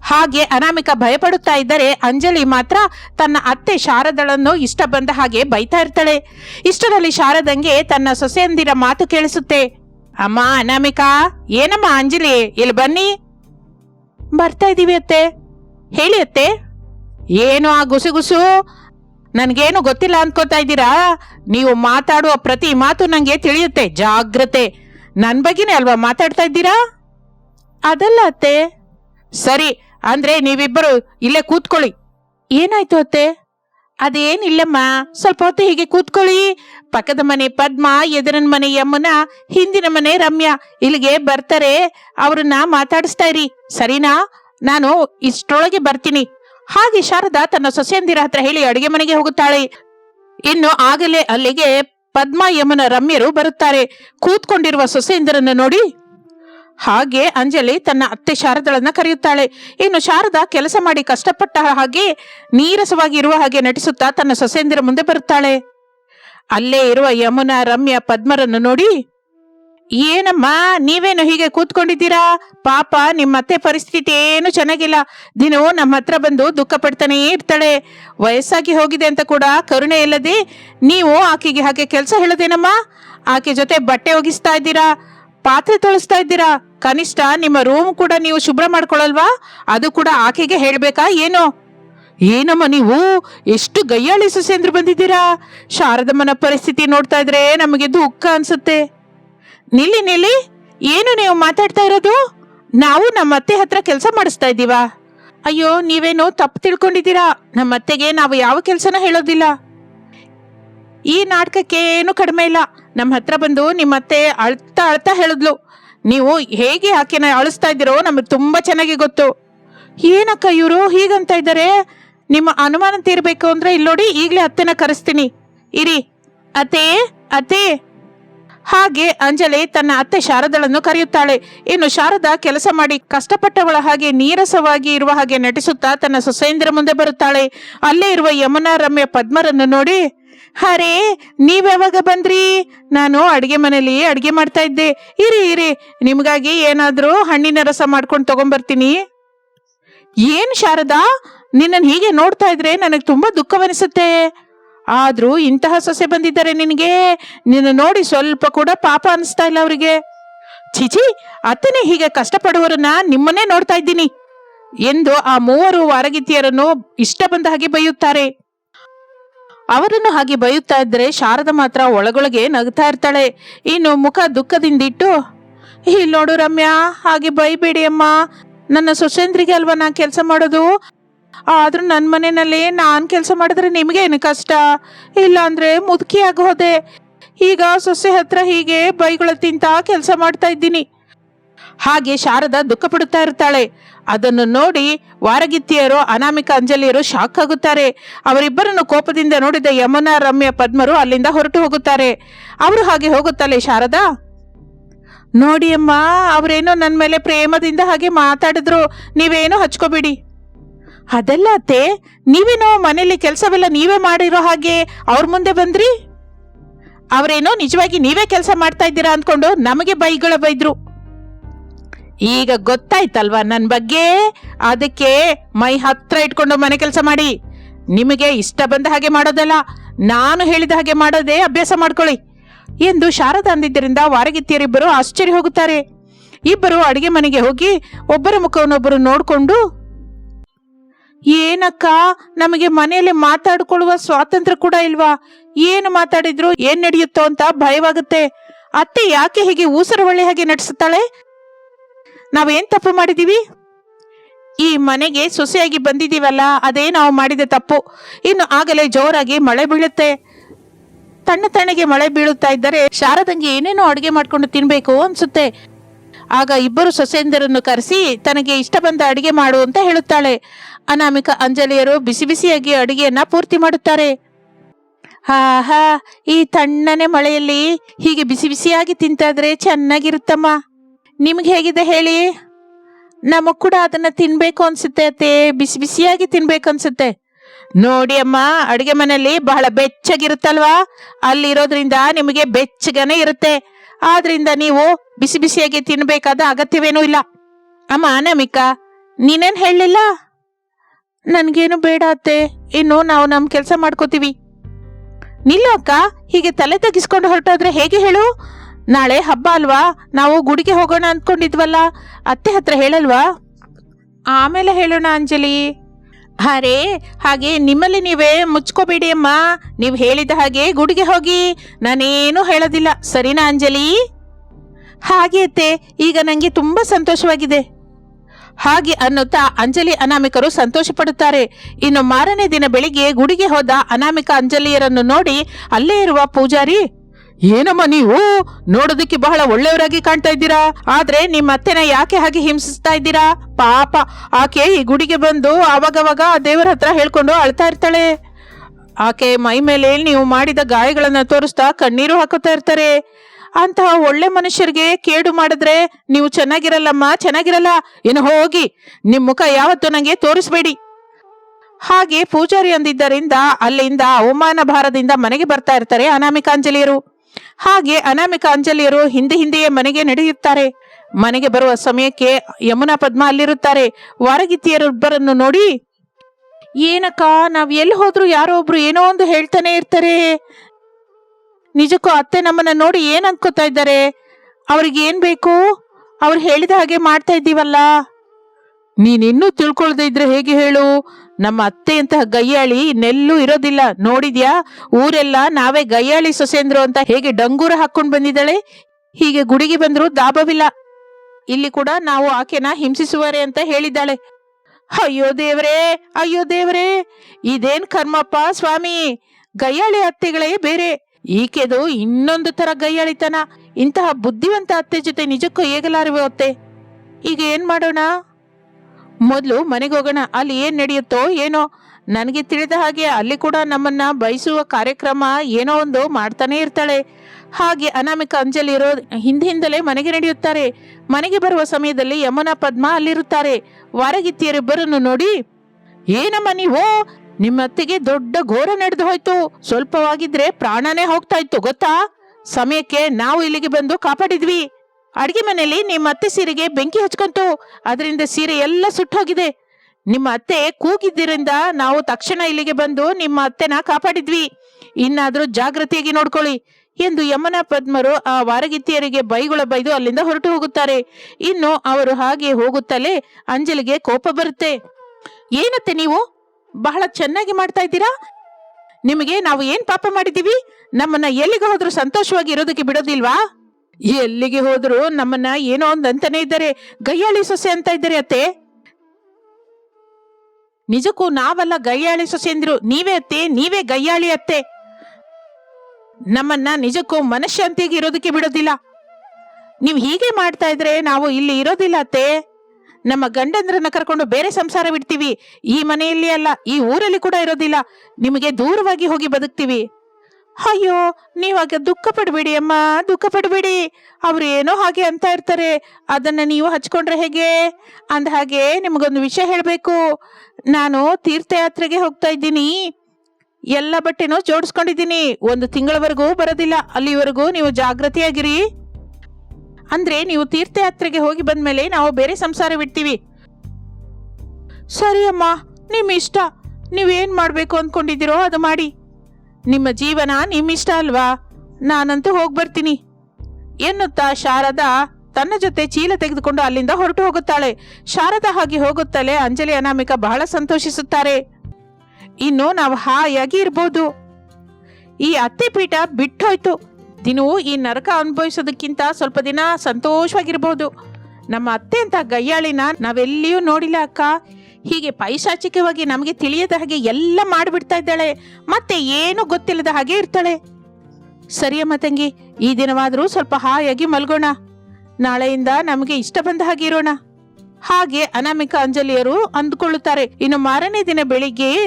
ಹಾಗೆ ಅನಾಮಿಕ ಭಯಪಡುತ್ತಾ ಇದ್ದರೆ ಅಂಜಲಿ ಮಾತ್ರ ತನ್ನ ಅತ್ತೆ ಶಾರದಳನ್ನು ಇಷ್ಟ ಬಂದ ಹಾಗೆ ಬೈತಾ ಇರ್ತಾಳೆ. ಇಷ್ಟರಲ್ಲಿ ಶಾರದಂಗೆ ತನ್ನ ಸೊಸೆಯಂದಿರ ಮಾತು ಕೇಳಿಸುತ್ತೆ. ಅಮ್ಮ, ಅನಾಮಿಕಾ, ಏನಮ್ಮ ಅಂಜಲಿ? ಇಲ್ಲಿ ಬನ್ನಿ. ಬರ್ತಾ ಇದೀವಿ ಅತ್ತೆ. ಹೇಳಿ ಅತ್ತೆ. ಏನು ಆ ಗುಸುಗುಸು? ನನಗೇನು ಗೊತ್ತಿಲ್ಲ ಅನ್ಕೋತಾ ಇದ್ದೀರಾ? ನೀವು ಮಾತಾಡುವ ಪ್ರತಿ ಮಾತು ನನಗೆ ತಿಳಿಯುತ್ತೆ, ಜಾಗ್ರತೆ. ನನ್ನ ಬಗ್ಗೆನೇ ಅಲ್ವಾ ಮಾತಾಡ್ತಾ ಇದ್ದೀರಾ? ಅದಲ್ಲ ಅತ್ತೆ. ಸರಿ, ಅಂದ್ರೆ ನೀವಿಬ್ಬರು ಇಲ್ಲೇ ಕೂತ್ಕೊಳ್ಳಿ. ಏನಾಯ್ತು ಅತ್ತೆ? ಅದೇನಿಲ್ಲಮ್ಮ, ಸ್ವಲ್ಪ ಹೊತ್ತು ಹೀಗೆ ಕೂತ್ಕೊಳ್ಳಿ. ಪಕ್ಕದ ಮನೆ ಪದ್ಮ, ಎದುರಿನ ಮನೆ ಯಮುನ, ಹಿಂದಿನ ಮನೆ ರಮ್ಯಾ, ಇಲ್ಲಿಗೆ ಬರ್ತಾರೆ. ಅವ್ರನ್ನ ಮಾತಾಡಿಸ್ತಾ ಇರಿ. ಸರಿನಾ? ನಾನು ಇಷ್ಟೊಳಗೆ ಬರ್ತೀನಿ. ಹಾಗೆ ಶಾರದಾ ತನ್ನ ಸೊಸೆಯಂದಿರ ಹತ್ರ ಹೇಳಿ ಅಡುಗೆ ಮನೆಗೆ ಹೋಗುತ್ತಾಳೆ. ಇನ್ನು ಆಗಲೇ ಅಲ್ಲಿಗೆ ಪದ್ಮ, ಯಮುನ, ರಮ್ಯರು ಬರುತ್ತಾರೆ. ಕೂತ್ಕೊಂಡಿರುವ ಸೊಸೆಯಂದಿರನ್ನು ನೋಡಿ ಹಾಗೆ ಅಂಜಲಿ ತನ್ನ ಅತ್ತೆ ಶಾರದಳನ್ನ ಕರೆಯುತ್ತಾಳೆ. ಇನ್ನು ಶಾರದಾ ಕೆಲಸ ಮಾಡಿ ಕಷ್ಟಪಟ್ಟ ಹಾಗೆ ನೀರಸವಾಗಿ ಇರುವ ಹಾಗೆ ನಟಿಸುತ್ತಾ ತನ್ನ ಸೊಸೆಂದಿರ ಮುಂದೆ ಬರುತ್ತಾಳೆ. ಅಲ್ಲೇ ಇರುವ ಯಮುನಾ, ರಮ್ಯ, ಪದ್ಮರನ್ನು ನೋಡಿ, ಏನಮ್ಮ, ನೀವೇನು ಹೀಗೆ ಕೂತ್ಕೊಂಡಿದ್ದೀರಾ? ಪಾಪ, ನಿಮ್ಮ ಅತ್ತೆ ಪರಿಸ್ಥಿತಿ ಏನು ಚೆನ್ನಾಗಿಲ್ಲ. ದಿನವೂ ನಮ್ಮ ಹತ್ರ ಬಂದು ದುಃಖ ಪಡ್ತಾನೇ ಇರ್ತಾಳೆ. ವಯಸ್ಸಾಗಿ ಹೋಗಿದೆ ಅಂತ ಕೂಡ ಕರುಣೆ ಇಲ್ಲದೆ, ನೀವು ಆಕೆಗೆ ಹಾಗೆ ಕೆಲಸ ಹೇಳದೇನಮ್ಮ? ಆಕೆ ಜೊತೆ ಬಟ್ಟೆ ಒಗಿಸ್ತಾ ಇದ್ದೀರಾ? ಪಾತ್ರೆ ತೊಳಸ್ತಾ ಇದ್ದೀರಾ? ಕನಿಷ್ಠ ನಿಮ್ಮ ರೂಮ್ ಕೂಡ ನೀವು ಶುಭ್ರ ಮಾಡ್ಕೊಳಲ್ವಾ ಅದು ಕೂಡ ಆಕೆಗೆ ಹೇಳ್ಬೇಕಾ ಏನು? ಏನಮ್ಮ ನೀವು? ಎಷ್ಟು ಗಯ್ಯಾಳಿ ಸುಸೇಂದ್ರ ಬಂದಿದ್ದೀರಾ? ಶಾರದಮ್ಮನ ಪರಿಸ್ಥಿತಿ ನೋಡ್ತಾ ಇದ್ರೆ ನಮಗೆ ದುಃಖ ಅನ್ಸುತ್ತೆ. ನಿಲ್ಲಿ ನಿಲ್ಲಿ. ಏನು ನೀವು ಮಾತಾಡ್ತಾ ಇರೋದು? ನಾವು ನಮ್ಮ ಅತ್ತೆ ಹತ್ರ ಕೆಲಸ ಮಾಡಿಸ್ತಾ ಇದ್ದೀವ? ಅಯ್ಯೋ, ನೀವೇನು ತಪ್ಪು ತಿಳ್ಕೊಂಡಿದ್ದೀರಾ? ನಮ್ಮ ಅತ್ತೆಗೆ ನಾವು ಯಾವ ಕೆಲಸನ ಹೇಳೋದಿಲ್ಲ. ಈ ನಾಟಕಕ್ಕೆ ಏನು ಕಡಿಮೆ ಇಲ್ಲ. ನಮ್ಮ ಹತ್ರ ಬಂದು ನಿಮ್ಮ ಅತ್ತೆ ಅಳ್ತಾ ಅಳ್ತಾ ಹೇಳಿದ್ಲು. ನೀವು ಹೇಗೆ ಆಕೆನ ಅಳಿಸ್ತಾ ಇದ್ದೀರೋ ನಮಗೆ ತುಂಬಾ ಚೆನ್ನಾಗಿ ಗೊತ್ತು. ಏನಕ್ಕ ಇವರು ಹೀಗಂತ ಇದ್ದಾರೆ? ನಿಮ್ಮ ಅನುಮಾನ ತೀರ್ಬೇಕು ಅಂದ್ರೆ ಇಲ್ಲಿ ನೋಡಿ ಈಗಲೇ ಅತ್ತೆನ ಕರೆಸ್ತೀನಿ. ಇರಿ. ಅತ್ತೆ ಅತ್ತೆ. ಹಾಗೆ ಅಂಜಲಿ ತನ್ನ ಅತ್ತೆ ಶಾರದಳನ್ನು ಕರೆಯುತ್ತಾಳೆ. ಇನ್ನು ಶಾರದಾ ಕೆಲಸ ಮಾಡಿ ಕಷ್ಟಪಟ್ಟವಳ ಹಾಗೆ ನೀರಸವಾಗಿ ಇರುವ ಹಾಗೆ ನಟಿಸುತ್ತಾ ತನ್ನ ಸೊಸೆಯಂದಿರ ಮುಂದೆ ಬರುತ್ತಾಳೆ. ಅಲ್ಲೇ ಇರುವ ಯಮುನಾ ರಮ್ಯ ಪದ್ಮರನ್ನು ನೋಡಿ ಹರೇ ನೀವ್ಯಾವಾಗ ಬಂದ್ರಿ? ನಾನು ಅಡಿಗೆ ಮನೇಲಿ ಅಡಿಗೆ ಮಾಡ್ತಾ ಇದ್ದೆ. ಇರಿ ಇರಿ, ನಿಮ್ಗಾಗಿ ಏನಾದರೂ ಹಣ್ಣಿನ ರಸ ಮಾಡ್ಕೊಂಡು ತಗೊಂಬರ್ತೀನಿ. ಏನ್ ಶಾರದಾ? ನಿನ್ನನ್ನು ಹೀಗೆ ನೋಡ್ತಾ ಇದ್ರೆ ನನಗೆ ತುಂಬಾ ದುಃಖವನಿಸುತ್ತೆ. ಆದ್ರೂ ಇಂತಹ ಸೊಸೆ ಬಂದಿದ್ದಾರೆ ನಿನಗೆ. ನಿನ್ನ ನೋಡಿ ಸ್ವಲ್ಪ ಕೂಡ ಪಾಪ ಅನಿಸ್ತಾ ಇಲ್ಲ ಅವರಿಗೆ. ಚಿಚಿ ಅತ್ತನೇ ಹೀಗೆ ಕಷ್ಟಪಡುವರನ್ನ ನಿಮ್ಮನ್ನೇ ನೋಡ್ತಾ ಇದ್ದೀನಿ. ಎಂದು ಆ ಮೂವರು ವಾರಗಿತಿಯರನ್ನು ಇಷ್ಟ ಬಂದ ಹಾಗೆ ಬೈಯುತ್ತಾರೆ. ಅವರನ್ನು ಹಾಗೆ ಬೈಯುತ್ತಾ ಇದ್ದರೆ ಶಾರದ ಮಾತ್ರ ಒಳಗೊಳಗೆ ನಗ್ತಾ ಇರ್ತಾಳೆ. ಇನ್ನು ಮುಖ ದುಃಖದಿಂದಿಟ್ಟು ಇಲ್ಲಿ ನೋಡು ರಮ್ಯಾ, ಹಾಗೆ ಬೈಬೇಡಿ ಅಮ್ಮ. ನನ್ನ ಸುಸೇಂದ್ರಿಗೆ ಅಲ್ವಾ ನಾ ಕೆಲಸ ಮಾಡೋದು? ಆದ್ರೂ ನನ್ನ ಮನೆಯಲ್ಲಿ ನಾನು ಕೆಲಸ ಮಾಡಿದ್ರೆ ನಿಮಗೇನು ಕಷ್ಟ? ಇಲ್ಲಾಂದ್ರೆ ಮುದುಕಿ ಆಗೋದೆ ಈಗ ಸೊಸೆ ಹತ್ರ ಹೀಗೆ ಬೈಗಳ ತಿಂತ ಕೆಲಸ ಮಾಡ್ತಾ ಇದ್ದೀನಿ. ಹಾಗೆ ಶಾರದಾ ದುಃಖ ಪಡುತ್ತಾ ಇರ್ತಾಳೆ. ಅದನ್ನು ನೋಡಿ ವಾರಗಿತ್ತಿಯರು, ಅನಾಮಿಕ ಅಂಜಲಿಯರು ಶಾಕ್ ಆಗುತ್ತಾರೆ ಅವರಿಬ್ಬರನ್ನು ಕೋಪದಿಂದ ನೋಡಿದ ಯಮುನಾ, ರಮ್ಯ, ಪದ್ಮರು ಅಲ್ಲಿಂದ ಹೊರಟು ಹೋಗುತ್ತಾರೆ. ಅವರು ಹಾಗೆ ಹೋಗುತ್ತಾಳೆ ಶಾರದಾ? ನೋಡಿ ಅಮ್ಮ, ಅವರೇನೋ ನನ್ನ ಮೇಲೆ ಪ್ರೇಮದಿಂದ ಹಾಗೆ ಮಾತಾಡಿದ್ರು. ನೀವೇನೋ ಹಚ್ಕೋಬೇಡಿ. ಅದೆಲ್ಲ ಅತ್ತೆ, ನೀವೇನೋ ಮನೆಯಲ್ಲಿ ಕೆಲಸವೆಲ್ಲ ನೀವೇ ಮಾಡಿರೋ ಹಾಗೆ ಅವ್ರ ಮುಂದೆ ಬಂದ್ರಿ? ಅವರೇನೋ ನಿಜವಾಗಿ ನೀವೇ ಕೆಲಸ ಮಾಡ್ತಾ ಇದ್ದೀರಾ ಅಂದ್ಕೊಂಡು ನಮಗೆ ಬೈಗಳ ಬೈದ್ರು. ಈಗ ಗೊತ್ತಾಯ್ತಲ್ವಾ ನನ್ನ ಬಗ್ಗೆ? ಅದಕ್ಕೆ ಮೈ ಹತ್ರ ಇಟ್ಕೊಂಡು ಮನೆ ಕೆಲಸ ಮಾಡಿ. ನಿಮಗೆ ಇಷ್ಟ ಬಂದ ಹಾಗೆ ಮಾಡೋದಲ್ಲ, ನಾನು ಹೇಳಿದ ಹಾಗೆ ಮಾಡೋದೇ ಅಭ್ಯಾಸ ಮಾಡ್ಕೊಳ್ಳಿ. ಎಂದು ಶಾರದಾ ಅಂದಿದ್ದರಿಂದ ವಾರಗಿತ್ತಿಯರಿಬ್ಬರು ಆಶ್ಚರ್ಯ ಹೋಗುತ್ತಾರೆ. ಇಬ್ಬರು ಅಡಿಗೆ ಮನೆಗೆ ಹೋಗಿ ಒಬ್ಬರ ಮುಖವನ್ನೊಬ್ಬರು ನೋಡಿಕೊಂಡು, ಏನಕ್ಕ, ನಮಗೆ ಮನೆಯಲ್ಲಿ ಮಾತಾಡ್ಕೊಳ್ಳುವ ಸ್ವಾತಂತ್ರ್ಯ ಕೂಡ ಇಲ್ವಾ? ಏನು ಮಾತಾಡಿದ್ರು, ಏನ್ ನಡೆಯುತ್ತೋ ಅಂತ ಭಯವಾಗುತ್ತೆ. ಅತ್ತೆ ಯಾಕೆ ಹೀಗೆ ಊಸರವಳ್ಳಿ ಹಾಗೆ ನಡೆಸುತ್ತಾಳೆ ನಾವೇನ್ ತಪ್ಪು ಮಾಡಿದೀವಿ? ಈ ಮನೆಗೆ ಸೊಸೆಯಾಗಿ ಬಂದಿದ್ದೀವಲ್ಲ, ಅದೇ ನಾವು ಮಾಡಿದ ತಪ್ಪು. ಇನ್ನು ಆಗಲೇ ಜೋರಾಗಿ ಮಳೆ ಬೀಳುತ್ತೆ. ತಣ್ಣ ತಣ್ಣಗೆ ಮಳೆ ಬೀಳುತ್ತಾ ಇದ್ದರೆ ಶಾರದಂಗೆ ಏನೇನೋ ಅಡುಗೆ ಮಾಡ್ಕೊಂಡು ತಿನ್ಬೇಕು ಅನ್ಸುತ್ತೆ. ಆಗ ಇಬ್ಬರು ಸೊಸೆಯಂದರನ್ನು ಕರೆಸಿ ತನಗೆ ಇಷ್ಟ ಬಂದ ಅಡಿಗೆ ಮಾಡು ಅಂತ ಹೇಳುತ್ತಾಳೆ. ಅನಾಮಿಕ ಅಂಜಲಿಯರು ಬಿಸಿ ಬಿಸಿಯಾಗಿ ಅಡಿಗೆಯನ್ನ ಪೂರ್ತಿ ಮಾಡುತ್ತಾರೆ. ಹಾ ಹಾ ಈ ತಣ್ಣನೆ ಮಳೆಯಲ್ಲಿ ಹೀಗೆ ಬಿಸಿ ಬಿಸಿಯಾಗಿ ತಿಂತಾದ್ರೆ ಚೆನ್ನಾಗಿರುತ್ತಮ್ಮ. ನಿಮ್ಗೆ ಹೇಗಿದೆ ಹೇಳಿ? ನಮಗ್ ಕೂಡ ಅದನ್ನ ತಿನ್ಬೇಕು ಅನ್ಸುತ್ತೆ ಅತ್ತೆ. ಬಿಸಿ ಬಿಸಿಯಾಗಿ ತಿನ್ಬೇಕು ಅನ್ಸುತ್ತೆ. ನೋಡಿ ಅಮ್ಮ, ಅಡಿಗೆ ಮನೆಯಲ್ಲಿ ಬಹಳ ಬೆಚ್ಚಗಿರುತ್ತಲ್ವಾ? ಅಲ್ಲಿರೋದ್ರಿಂದ ನಿಮಗೆ ಬೆಚ್ಚಗನೆ ಇರುತ್ತೆ. ಆದ್ರಿಂದ ನೀವು ಬಿಸಿ ಬಿಸಿಯಾಗಿ ತಿನ್ಬೇಕಾದ ಅಗತ್ಯವೇನೂ ಇಲ್ಲ. ಅಮ್ಮ, ಅನಾಮಿಕಾ, ನೀನೇನ್ ಹೇಳಲಿಲ್ಲ? ನನ್ಗೇನು ಬೇಡ ಅತ್ತೆ. ಇನ್ನು ನಾವು ನಮ್ ಕೆಲಸ ಮಾಡ್ಕೋತೀವಿ. ನಿಲ್ಲೋ ಅಕ್ಕ, ಹೀಗೆ ತಲೆ ತಗ್ಗಿಸ್ಕೊಂಡು ಹೊರಟೋದ್ರೆ ಹೇಗೆ ಹೇಳು? ನಾಳೆ ಹಬ್ಬ ಅಲ್ವಾ? ನಾವು ಗುಡಿಗೆ ಹೋಗೋಣ ಅಂದ್ಕೊಂಡಿದ್ವಲ್ಲ. ಅತ್ತೆ ಹತ್ರ ಹೇಳಲ್ವಾ? ಆಮೇಲೆ ಹೇಳೋಣ ಅಂಜಲಿ. ಅರೇ, ಹಾಗೆ ನಿಮ್ಮಲ್ಲಿ ನೀವೇ ಮುಚ್ಕೋಬೇಡಿ ಅಮ್ಮ. ನೀವು ಹೇಳಿದ ಹಾಗೆ ಗುಡಿಗೆ ಹೋಗಿ. ನಾನೇನು ಹೇಳೋದಿಲ್ಲ. ಸರಿನಾ ಅಂಜಲಿ? ಹಾಗೆ ಅತ್ತೆ. ಈಗ ನನಗೆ ತುಂಬ ಸಂತೋಷವಾಗಿದೆ. ಹಾಗೆ ಅನ್ನುತ್ತಾ ಅಂಜಲಿ ಅನಾಮಿಕರು ಸಂತೋಷ ಪಡುತ್ತಾರೆ ಇನ್ನು ಮಾರನೇ ದಿನ ಬೆಳಿಗ್ಗೆ ಗುಡಿಗೆ ಹೋದ ಅನಾಮಿಕ ಅಂಜಲಿಯರನ್ನು ನೋಡಿ ಅಲ್ಲೇ ಇರುವ ಪೂಜಾರಿ ಏನಮ್ಮ ನೀವು? ನೋಡೋದಕ್ಕೆ ಬಹಳ ಒಳ್ಳೆಯವರಾಗಿ ಕಾಣ್ತಾ ಇದ್ದೀರಾ? ಆದ್ರೆ ನಿಮ್ಮ ಅತ್ತೆನ ಯಾಕೆ ಹಾಗೆ ಹಿಂಸಿಸ್ತಾ ಇದ್ದೀರಾ? ಪಾಪ. ಆಕೆ ಈ ಗುಡಿಗೆ ಬಂದು ಅವಾಗವಾಗ ಆ ದೇವರ ಹತ್ರ ಹೇಳ್ಕೊಂಡು ಅಳ್ತಾ ಇರ್ತಾಳೆ. ಆಕೆ ಮೈ ಮೇಲೆ ನೀವು ಮಾಡಿದ ಗಾಯಗಳನ್ನ ತೋರಿಸ್ತಾ ಕಣ್ಣೀರು ಹಾಕುತ್ತಾ ಇರ್ತಾರೆ. ಅಂತಹ ಒಳ್ಳೆ ಮನುಷ್ಯರಿಗೆ ಕೇಡು ಮಾಡಿದ್ರೆ ನೀವು ಚೆನ್ನಾಗಿರಲ್ಲಮ್ಮ, ಚೆನ್ನಾಗಿರಲ್ಲ. ಏನು ಹೋಗಿ. ನಿಮ್ಮ ಮುಖ ಯಾವತ್ತೂ ನನಗೆ ತೋರಿಸ್ಬೇಡಿ. ಹಾಗೆ ಪೂಜಾರಿ ಅಂದಿದ್ದರಿಂದ ಅಲ್ಲಿಂದ ಅವಮಾನ ಭಾರದಿಂದ ಮನೆಗೆ ಬರ್ತಾ ಇರ್ತಾರೆ ಅನಾಮಿಕಾಂಜಲಿಯರು. ಹಾಗೆ ಅನಾಮಿಕಾಂಜಲಿಯರು ಹಿಂದೆ ಹಿಂದೆಯೇ ಮನೆಗೆ ನಡೆಯುತ್ತಾರೆ. ಮನೆಗೆ ಬರುವ ಸಮಯಕ್ಕೆ ಯಮುನಾ ಪದ್ಮ ಅಲ್ಲಿರುತ್ತಾರೆ. ವಾರಗಿತ್ತಿಯರೊಬ್ಬರನ್ನು ನೋಡಿ, ಏನಕ್ಕ, ನಾವ್ ಎಲ್ಲಿ ಹೋದ್ರು ಯಾರೋ ಒಬ್ರು ಏನೋ ಒಂದು ಹೇಳ್ತಾನೆ ಇರ್ತಾರೆ. ನಿಜಕ್ಕೂ ಅತ್ತೆ ನಮ್ಮನ್ನ ನೋಡಿ ಏನ್ ಅನ್ಕೋತಾ ಇದ್ದಾರೆ? ಅವ್ರಿಗೆ ಏನ್ ಬೇಕು? ಅವ್ರು ಹೇಳಿದ ಹಾಗೆ ಮಾಡ್ತಾ ಇದ್ದೀವಲ್ಲ? ನೀನಿನ್ನೂ ತಿಳ್ಕೊಳ್ದೆ ಇದ್ರೆ ಹೇಗೆ ಹೇಳು? ನಮ್ಮ ಅತ್ತೆ ಅತ್ತೆಯಂತಹ ಗಯ್ಯಾಳಿ ನೆಲ್ಲೂ ಇರೋದಿಲ್ಲ. ನೋಡಿದ್ಯಾ? ಊರೆಲ್ಲ ನಾವೇ ಗಯ್ಯಾಳಿ ಸೊಸೆಂದ್ರು ಅಂತ ಹೇಗೆ ಡಂಗೂರ ಹಾಕೊಂಡ್ ಬಂದಿದ್ದಾಳೆ? ಹೀಗೆ ಗುಡಿಗೆ ಬಂದ್ರು ದಾಬವಿಲ್ಲ. ಇಲ್ಲಿ ಕೂಡ ನಾವು ಆಕೆನ ಹಿಂಸಿಸುವರೆ ಅಂತ ಹೇಳಿದ್ದಾಳೆ. ಅಯ್ಯೋ ದೇವ್ರೇ! ಅಯ್ಯೋ ದೇವ್ರೇ! ಇದೇನ್ ಕರ್ಮಪ್ಪ ಸ್ವಾಮಿ? ಗಯ್ಯಾಳಿ ಅತ್ತೆಗಳೇ ಬೇರೆ. ಈಕೆದು ಇನ್ನೊಂದು ತರ ಗಯ್ಯಾಳಿತನ. ಇಂತಹ ಬುದ್ಧಿವಂತ ಅತ್ತೆ ಜೊತೆ ನಿಜಕ್ಕೂ ಹೇಗಲಾರಿವೆ ಅತ್ತೆ? ಈಗ ಏನ್ ಮಾಡೋಣ? ಮೊದಲು ಮನೆಗೆ ಹೋಗೋಣ. ಅಲ್ಲಿ ಏನು ನಡೆಯುತ್ತೋ ಏನೋ. ನನಗೆ ತಿಳಿದ ಹಾಗೆ ಅಲ್ಲಿ ಕೂಡ ನಮ್ಮನ್ನ ಬಯಸುವ ಕಾರ್ಯಕ್ರಮ ಏನೋ ಒಂದು ಮಾಡ್ತಾನೆ ಇರ್ತಾಳೆ. ಹಾಗೆ ಅನಾಮಿಕ ಅಂಜಲಿ ಇರೋ ಹಿಂದಿಂದಲೇ ಮನೆಗೆ ನಡೆಯುತ್ತಾರೆ. ಮನೆಗೆ ಬರುವ ಸಮಯದಲ್ಲಿ ಯಮುನಾ, ಪದ್ಮ ಅಲ್ಲಿರುತ್ತಾರೆ. ವಾರಗಿತ್ತಿಯರಿಬ್ಬರನ್ನು ನೋಡಿ, ಏನಮ್ಮ ನೀವು? ನಿಮ್ಮ ಅತ್ತೆಗೆ ದೊಡ್ಡ ಘೋರ ನಡೆದು ಹೋಯ್ತು. ಸ್ವಲ್ಪವಾಗಿದ್ರೆ ಪ್ರಾಣನೇ ಹೋಗ್ತಾ ಇತ್ತು, ಗೊತ್ತಾ? ಸಮಯಕ್ಕೆ ನಾವು ಇಲ್ಲಿಗೆ ಬಂದು ಕಾಪಾಡಿದ್ವಿ. ಅಡಿಗೆ ಮನೆಯಲ್ಲಿ ನಿಮ್ಮ ಅತ್ತೆ ಸೀರೆಗೆ ಬೆಂಕಿ ಹಚ್ಕೊಂತು. ಅದರಿಂದ ಸೀರೆ ಎಲ್ಲ ಸುಟ್ಟೋಗಿದೆ. ನಿಮ್ಮ ಅತ್ತೆ ಕೂಗಿದ್ದರಿಂದ ನಾವು ತಕ್ಷಣ ಇಲ್ಲಿಗೆ ಬಂದು ನಿಮ್ಮ ಅತ್ತೆನ ಕಾಪಾಡಿದ್ವಿ. ಇನ್ನಾದರೂ ಜಾಗೃತಿಯಾಗಿ ನೋಡ್ಕೊಳ್ಳಿ ಎಂದು ಯಮನ ಪದ್ಮರು ಆ ವಾರಗಿತ್ತಿಯರಿಗೆ ಬೈಗುಳ ಬೈದು ಅಲ್ಲಿಂದ ಹೊರಟು ಹೋಗುತ್ತಾರೆ. ಇನ್ನು ಅವರು ಹಾಗೆ ಹೋಗುತ್ತಲೇ ಅಂಜಲಿಗೆ ಕೋಪ ಬರುತ್ತೆ. ಏನತ್ತೆ ನೀವು? ಬಹಳ ಚೆನ್ನಾಗಿ ಮಾಡ್ತಾ ಇದ್ದೀರಾ? ನಿಮಗೆ ನಾವು ಏನ್ ಪಾಪ ಮಾಡಿದ್ದೀವಿ? ನಮ್ಮನ್ನ ಎಲ್ಲಿಗೆ ಹೋದ್ರೂ ಸಂತೋಷವಾಗಿ ಇರೋದಕ್ಕೆ ಬಿಡೋದಿಲ್ವಾ? ಎಲ್ಲಿಗೆ ಹೋದ್ರು ನಮ್ಮನ್ನ ಏನೋ ಒಂದ್ ಅಂತಾನೆ ಇದ್ದಾರೆ. ಗಯ್ಯಾಳಿ ಸೊಸೆ ಅಂತ ಇದ್ದಾರೆ ಅತ್ತೆ. ನಿಜಕ್ಕೂ ನಾವಲ್ಲ ಗಯ್ಯಾಳಿ ಸೊಸೆಂದ್ರು ನೀವೇ ಅತ್ತೆ, ನೀವೇ ಗಯ್ಯಾಳಿ ಅತ್ತೆ. ನಮ್ಮನ್ನ ನಿಜಕ್ಕೂ ಮನಃಶಾಂತಿಗೆ ಇರೋದಕ್ಕೆ ಬಿಡೋದಿಲ್ಲ. ನೀವು ಹೀಗೆ ಮಾಡ್ತಾ ಇದ್ರೆ ನಾವು ಇಲ್ಲಿ ಇರೋದಿಲ್ಲ ಅತ್ತೆ. ನಮ್ಮ ಗಂಡಂದ್ರನ್ನ ಕರ್ಕೊಂಡು ಬೇರೆ ಸಂಸಾರ ಬಿಡ್ತೀವಿ. ಈ ಮನೆಯಲ್ಲಿ ಅಲ್ಲ, ಈ ಊರಲ್ಲಿ ಕೂಡ ಇರೋದಿಲ್ಲ. ನಿಮಗೆ ದೂರವಾಗಿ ಹೋಗಿ ಬದುಕ್ತೀವಿ. ಅಯ್ಯೋ, ನೀವಾಗ ದುಃಖ ಪಡಬೇಡಿ ಅಮ್ಮ, ದುಃಖ ಪಡಬೇಡಿ. ಅವ್ರು ಏನೋ ಹಾಗೆ ಅಂತ ಇರ್ತಾರೆ. ಅದನ್ನ ನೀವು ಹಚ್ಕೊಂಡ್ರೆ ಹೇಗೆ? ಅಂದ ಹಾಗೆ ನಿಮಗೊಂದು ವಿಷಯ ಹೇಳಬೇಕು. ನಾನು ತೀರ್ಥಯಾತ್ರೆಗೆ ಹೋಗ್ತಾ ಇದ್ದೀನಿ. ಎಲ್ಲ ಬಟ್ಟೆನೂ ಜೋಡಿಸ್ಕೊಂಡಿದ್ದೀನಿ. ಒಂದು ತಿಂಗಳವರೆಗೂ ಬರೋದಿಲ್ಲ. ಅಲ್ಲಿವರೆಗೂ ನೀವು ಜಾಗೃತಿಯಾಗಿರಿ ಅಂದ್ರೆ ನೀವು ತೀರ್ಥಯಾತ್ರೆಗೆ ಹೋಗಿ ಬಂದ್ಮೇಲೆ ನಾವು ಬೇರೆ ಸಂಸಾರ ಬಿಡ್ತೀವಿ. ಸರಿ ಅಮ್ಮ ನಿಮ್ಮ ಇಷ್ಟ ನೀವೇನ್ ಮಾಡಬೇಕು ಅಂದ್ಕೊಂಡಿದ್ದೀರೋ ಅದು ಮಾಡಿ. ನಿಮ್ಮ ಜೀವನ ನಿಮ್ಮ ಇಷ್ಟ ಅಲ್ವಾ? ನಾನಂತೂ ಹೋಗಿ ಬರ್ತೀನಿ. ಎನ್ನುತ್ತಾ ಶಾರದಾ ತನ್ನ ಜೊತೆ ಚೀಲ ತೆಗೆದುಕೊಂಡು ಅಲ್ಲಿಂದ ಹೊರಟು ಹೋಗುತ್ತಾಳೆ. ಶಾರದಾ ಹಾಗೆ ಹೋಗುತ್ತಲೇ ಅಂಜಲಿ ಅನಾಮಿಕ ಬಹಳ ಸಂತೋಷಿಸುತ್ತಾರೆ. ಇನ್ನು ನಾವು ಹಾಯಾಗಿ ಇರ್ಬೋದು. ಈ ಅತ್ತೆ ಪೀಠ ಬಿಟ್ಟೋಯ್ತು. ದಿನವೂ ಈ ನರಕ ಅನುಭವಿಸೋದಕ್ಕಿಂತ ಸ್ವಲ್ಪ ದಿನ ಸಂತೋಷವಾಗಿರ್ಬೋದು. ನಮ್ಮ ಅತ್ತೆ ಅಂತ ಗಯ್ಯಾಳಿನ ನಾವೆಲ್ಲಿಯೂ ನೋಡಿಲ್ಲ ಅಕ್ಕ. ಹೀಗೆ ಪೈಶಾಚಿಕವಾಗಿ ನಮಗೆ ತಿಳಿಯದ ಹಾಗೆ ಎಲ್ಲ ಮಾಡಿಬಿಡ್ತಾ ಇದ್ದಾಳೆ. ಮತ್ತೆ ಏನು ಗೊತ್ತಿಲ್ಲದ ಹಾಗೆ ಇರ್ತಾಳೆ. ಸರಿಯಮ್ಮ ತಂಗಿ ಈ ದಿನವಾದರೂ ಸ್ವಲ್ಪ ಹಾಯಾಗಿ ಮಲ್ಗೋಣ. ನಾಳೆಯಿಂದ ನಮಗೆ ಇಷ್ಟ ಬಂದ ಹಾಗೆ ಇರೋಣ. ಹಾಗೆ ಅನಾಮಿಕ ಅಂಜಲಿಯರು ಅಂದುಕೊಳ್ಳುತ್ತಾರೆ. ಇನ್ನು ಮಾರನೇ ದಿನ ಬೆಳಿಗ್ಗೆ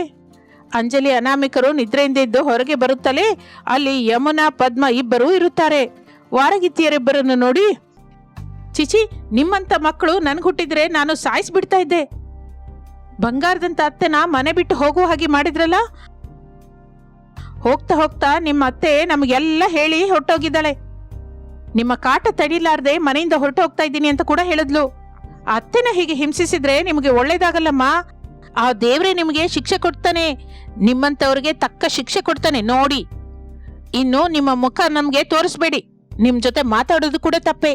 ಅಂಜಲಿ ಅನಾಮಿಕರು ನಿದ್ರೆಯಿಂದ ಇದ್ದು ಹೊರಗೆ ಬರುತ್ತಲೇ ಅಲ್ಲಿ ಯಮುನಾ, ಪದ್ಮ ಇಬ್ಬರು ಇರುತ್ತಾರೆ. ವಾರಗಿತ್ತಿಯರಿಬ್ಬರನ್ನು ನೋಡಿ ಚಿಚಿ ನಿಮ್ಮಂತ ಮಕ್ಕಳು ನನಗೆ ಹುಟ್ಟಿದ್ರೆ ನಾನು ಸಾಯಿಸ್ಬಿಡ್ತಾ ಇದ್ದೆ. ಬಂಗಾರದಂತ ಅತ್ತೆನ ಮನೆ ಬಿಟ್ಟು ಹೋಗುವ ಹಾಗೆ ಮಾಡಿದ್ರಲ್ಲ? ಹೋಗ್ತಾ ಹೋಗ್ತಾ ನಿಮ್ಮ ಅತ್ತೆ ನಮಗೆಲ್ಲ ಹೇಳಿ ಹೊರಟೋಗಿದ್ದಾಳೆ. ನಿಮ್ಮ ಕಾಟ ತಡಿಲಾರ್ದೆ ಮನೆಯಿಂದ ಹೊರಟು ಹೋಗ್ತಾ ಇದ್ದೀನಿ ಅಂತ ಕೂಡ ಹೇಳಿದ್ಲು. ಅತ್ತೆನ ಹೀಗೆ ಹಿಂಸಿಸಿದ್ರೆ ನಿಮಗೆ ಒಳ್ಳೇದಾಗಲ್ಲಮ್ಮ? ಆ ದೇವ್ರೆ ನಿಮಗೆ ಶಿಕ್ಷೆ ಕೊಡ್ತಾನೆ. ನಿಮ್ಮಂಥವ್ರಿಗೆ ತಕ್ಕ ಶಿಕ್ಷೆ ಕೊಡ್ತಾನೆ, ನೋಡಿ. ಇನ್ನು ನಿಮ್ಮ ಮುಖ ನಮಗೆ ತೋರಿಸ್ಬೇಡಿ. ನಿಮ್ಮ ಜೊತೆ ಮಾತಾಡೋದು ಕೂಡ ತಪ್ಪೆ.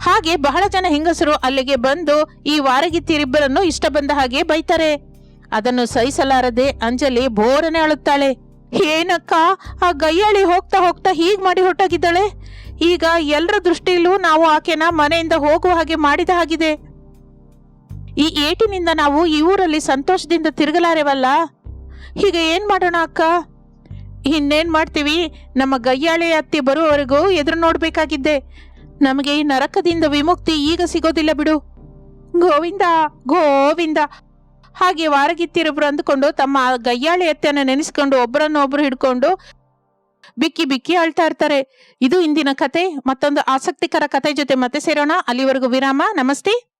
ಹಾಗೆ ಬಹಳ ಜನ ಹೆಂಗಸರು ಅಲ್ಲಿಗೆ ಬಂದು ಈ ವಾರಗಿತ್ತಿರಿಬ್ಬರನ್ನು ಇಷ್ಟ ಬಂದ ಹಾಗೆ ಬೈತಾರೆ. ಅದನ್ನು ಸಹಿಸಲಾರದೆ ಅಂಜಲಿ ಬೋರನೆ ಅಳುತ್ತಾಳೆ. ಏನಕ್ಕ, ಆ ಗೈಯಾಳಿ ಹೋಗ್ತಾ ಹೋಗ್ತಾ ಹೀಗ್ ಮಾಡಿ ಹೊರಟಾಗಿದ್ದಾಳೆ? ಈಗ ಎಲ್ಲರ ದೃಷ್ಟಿಯಲ್ಲೂ ನಾವು ಆಕೆನ ಮನೆಯಿಂದ ಹೋಗುವ ಹಾಗೆ ಮಾಡಿದ ಹಾಗಿದೆ. ಈ ಏಟಿನಿಂದ ನಾವು ಈ ಊರಲ್ಲಿ ಸಂತೋಷದಿಂದ ತಿರುಗಲಾರೆವಲ್ಲ? ಹೀಗೆ ಏನ್ ಮಾಡೋಣ ಅಕ್ಕ? ಇನ್ನೇನ್ ಮಾಡ್ತೀವಿ? ನಮ್ಮ ಗಯ್ಯಾಳಿ ಅತ್ತಿ ಬರುವವರೆಗೂ ಎದುರು ನೋಡ್ಬೇಕಾಗಿದ್ದೆ. ನಮಗೆ ಈ ನರಕದಿಂದ ವಿಮುಕ್ತಿ ಈಗ ಸಿಗೋದಿಲ್ಲ ಬಿಡು. ಗೋವಿಂದ ಗೋವಿಂದ. ಹಾಗೆ ವಾರಗಿತ್ತಿರೊಬ್ರು ಅಂದುಕೊಂಡು ತಮ್ಮ ಗಯ್ಯಾಳಿ ಅತ್ತೆಯನ್ನ ನೆನೆಸ್ಕೊಂಡು ಒಬ್ಬರನ್ನ ಒಬ್ರು ಹಿಡ್ಕೊಂಡು ಬಿಕ್ಕಿ ಬಿಕ್ಕಿ ಅಳ್ತಾ ಇರ್ತಾರೆ. ಇದು ಇಂದಿನ ಕತೆ. ಮತ್ತೊಂದು ಆಸಕ್ತಿಕರ ಕತೆ ಜೊತೆ ಮತ್ತೆ ಸೇರೋಣ. ಅಲ್ಲಿವರೆಗೂ ವಿರಾಮ. ನಮಸ್ತೆ.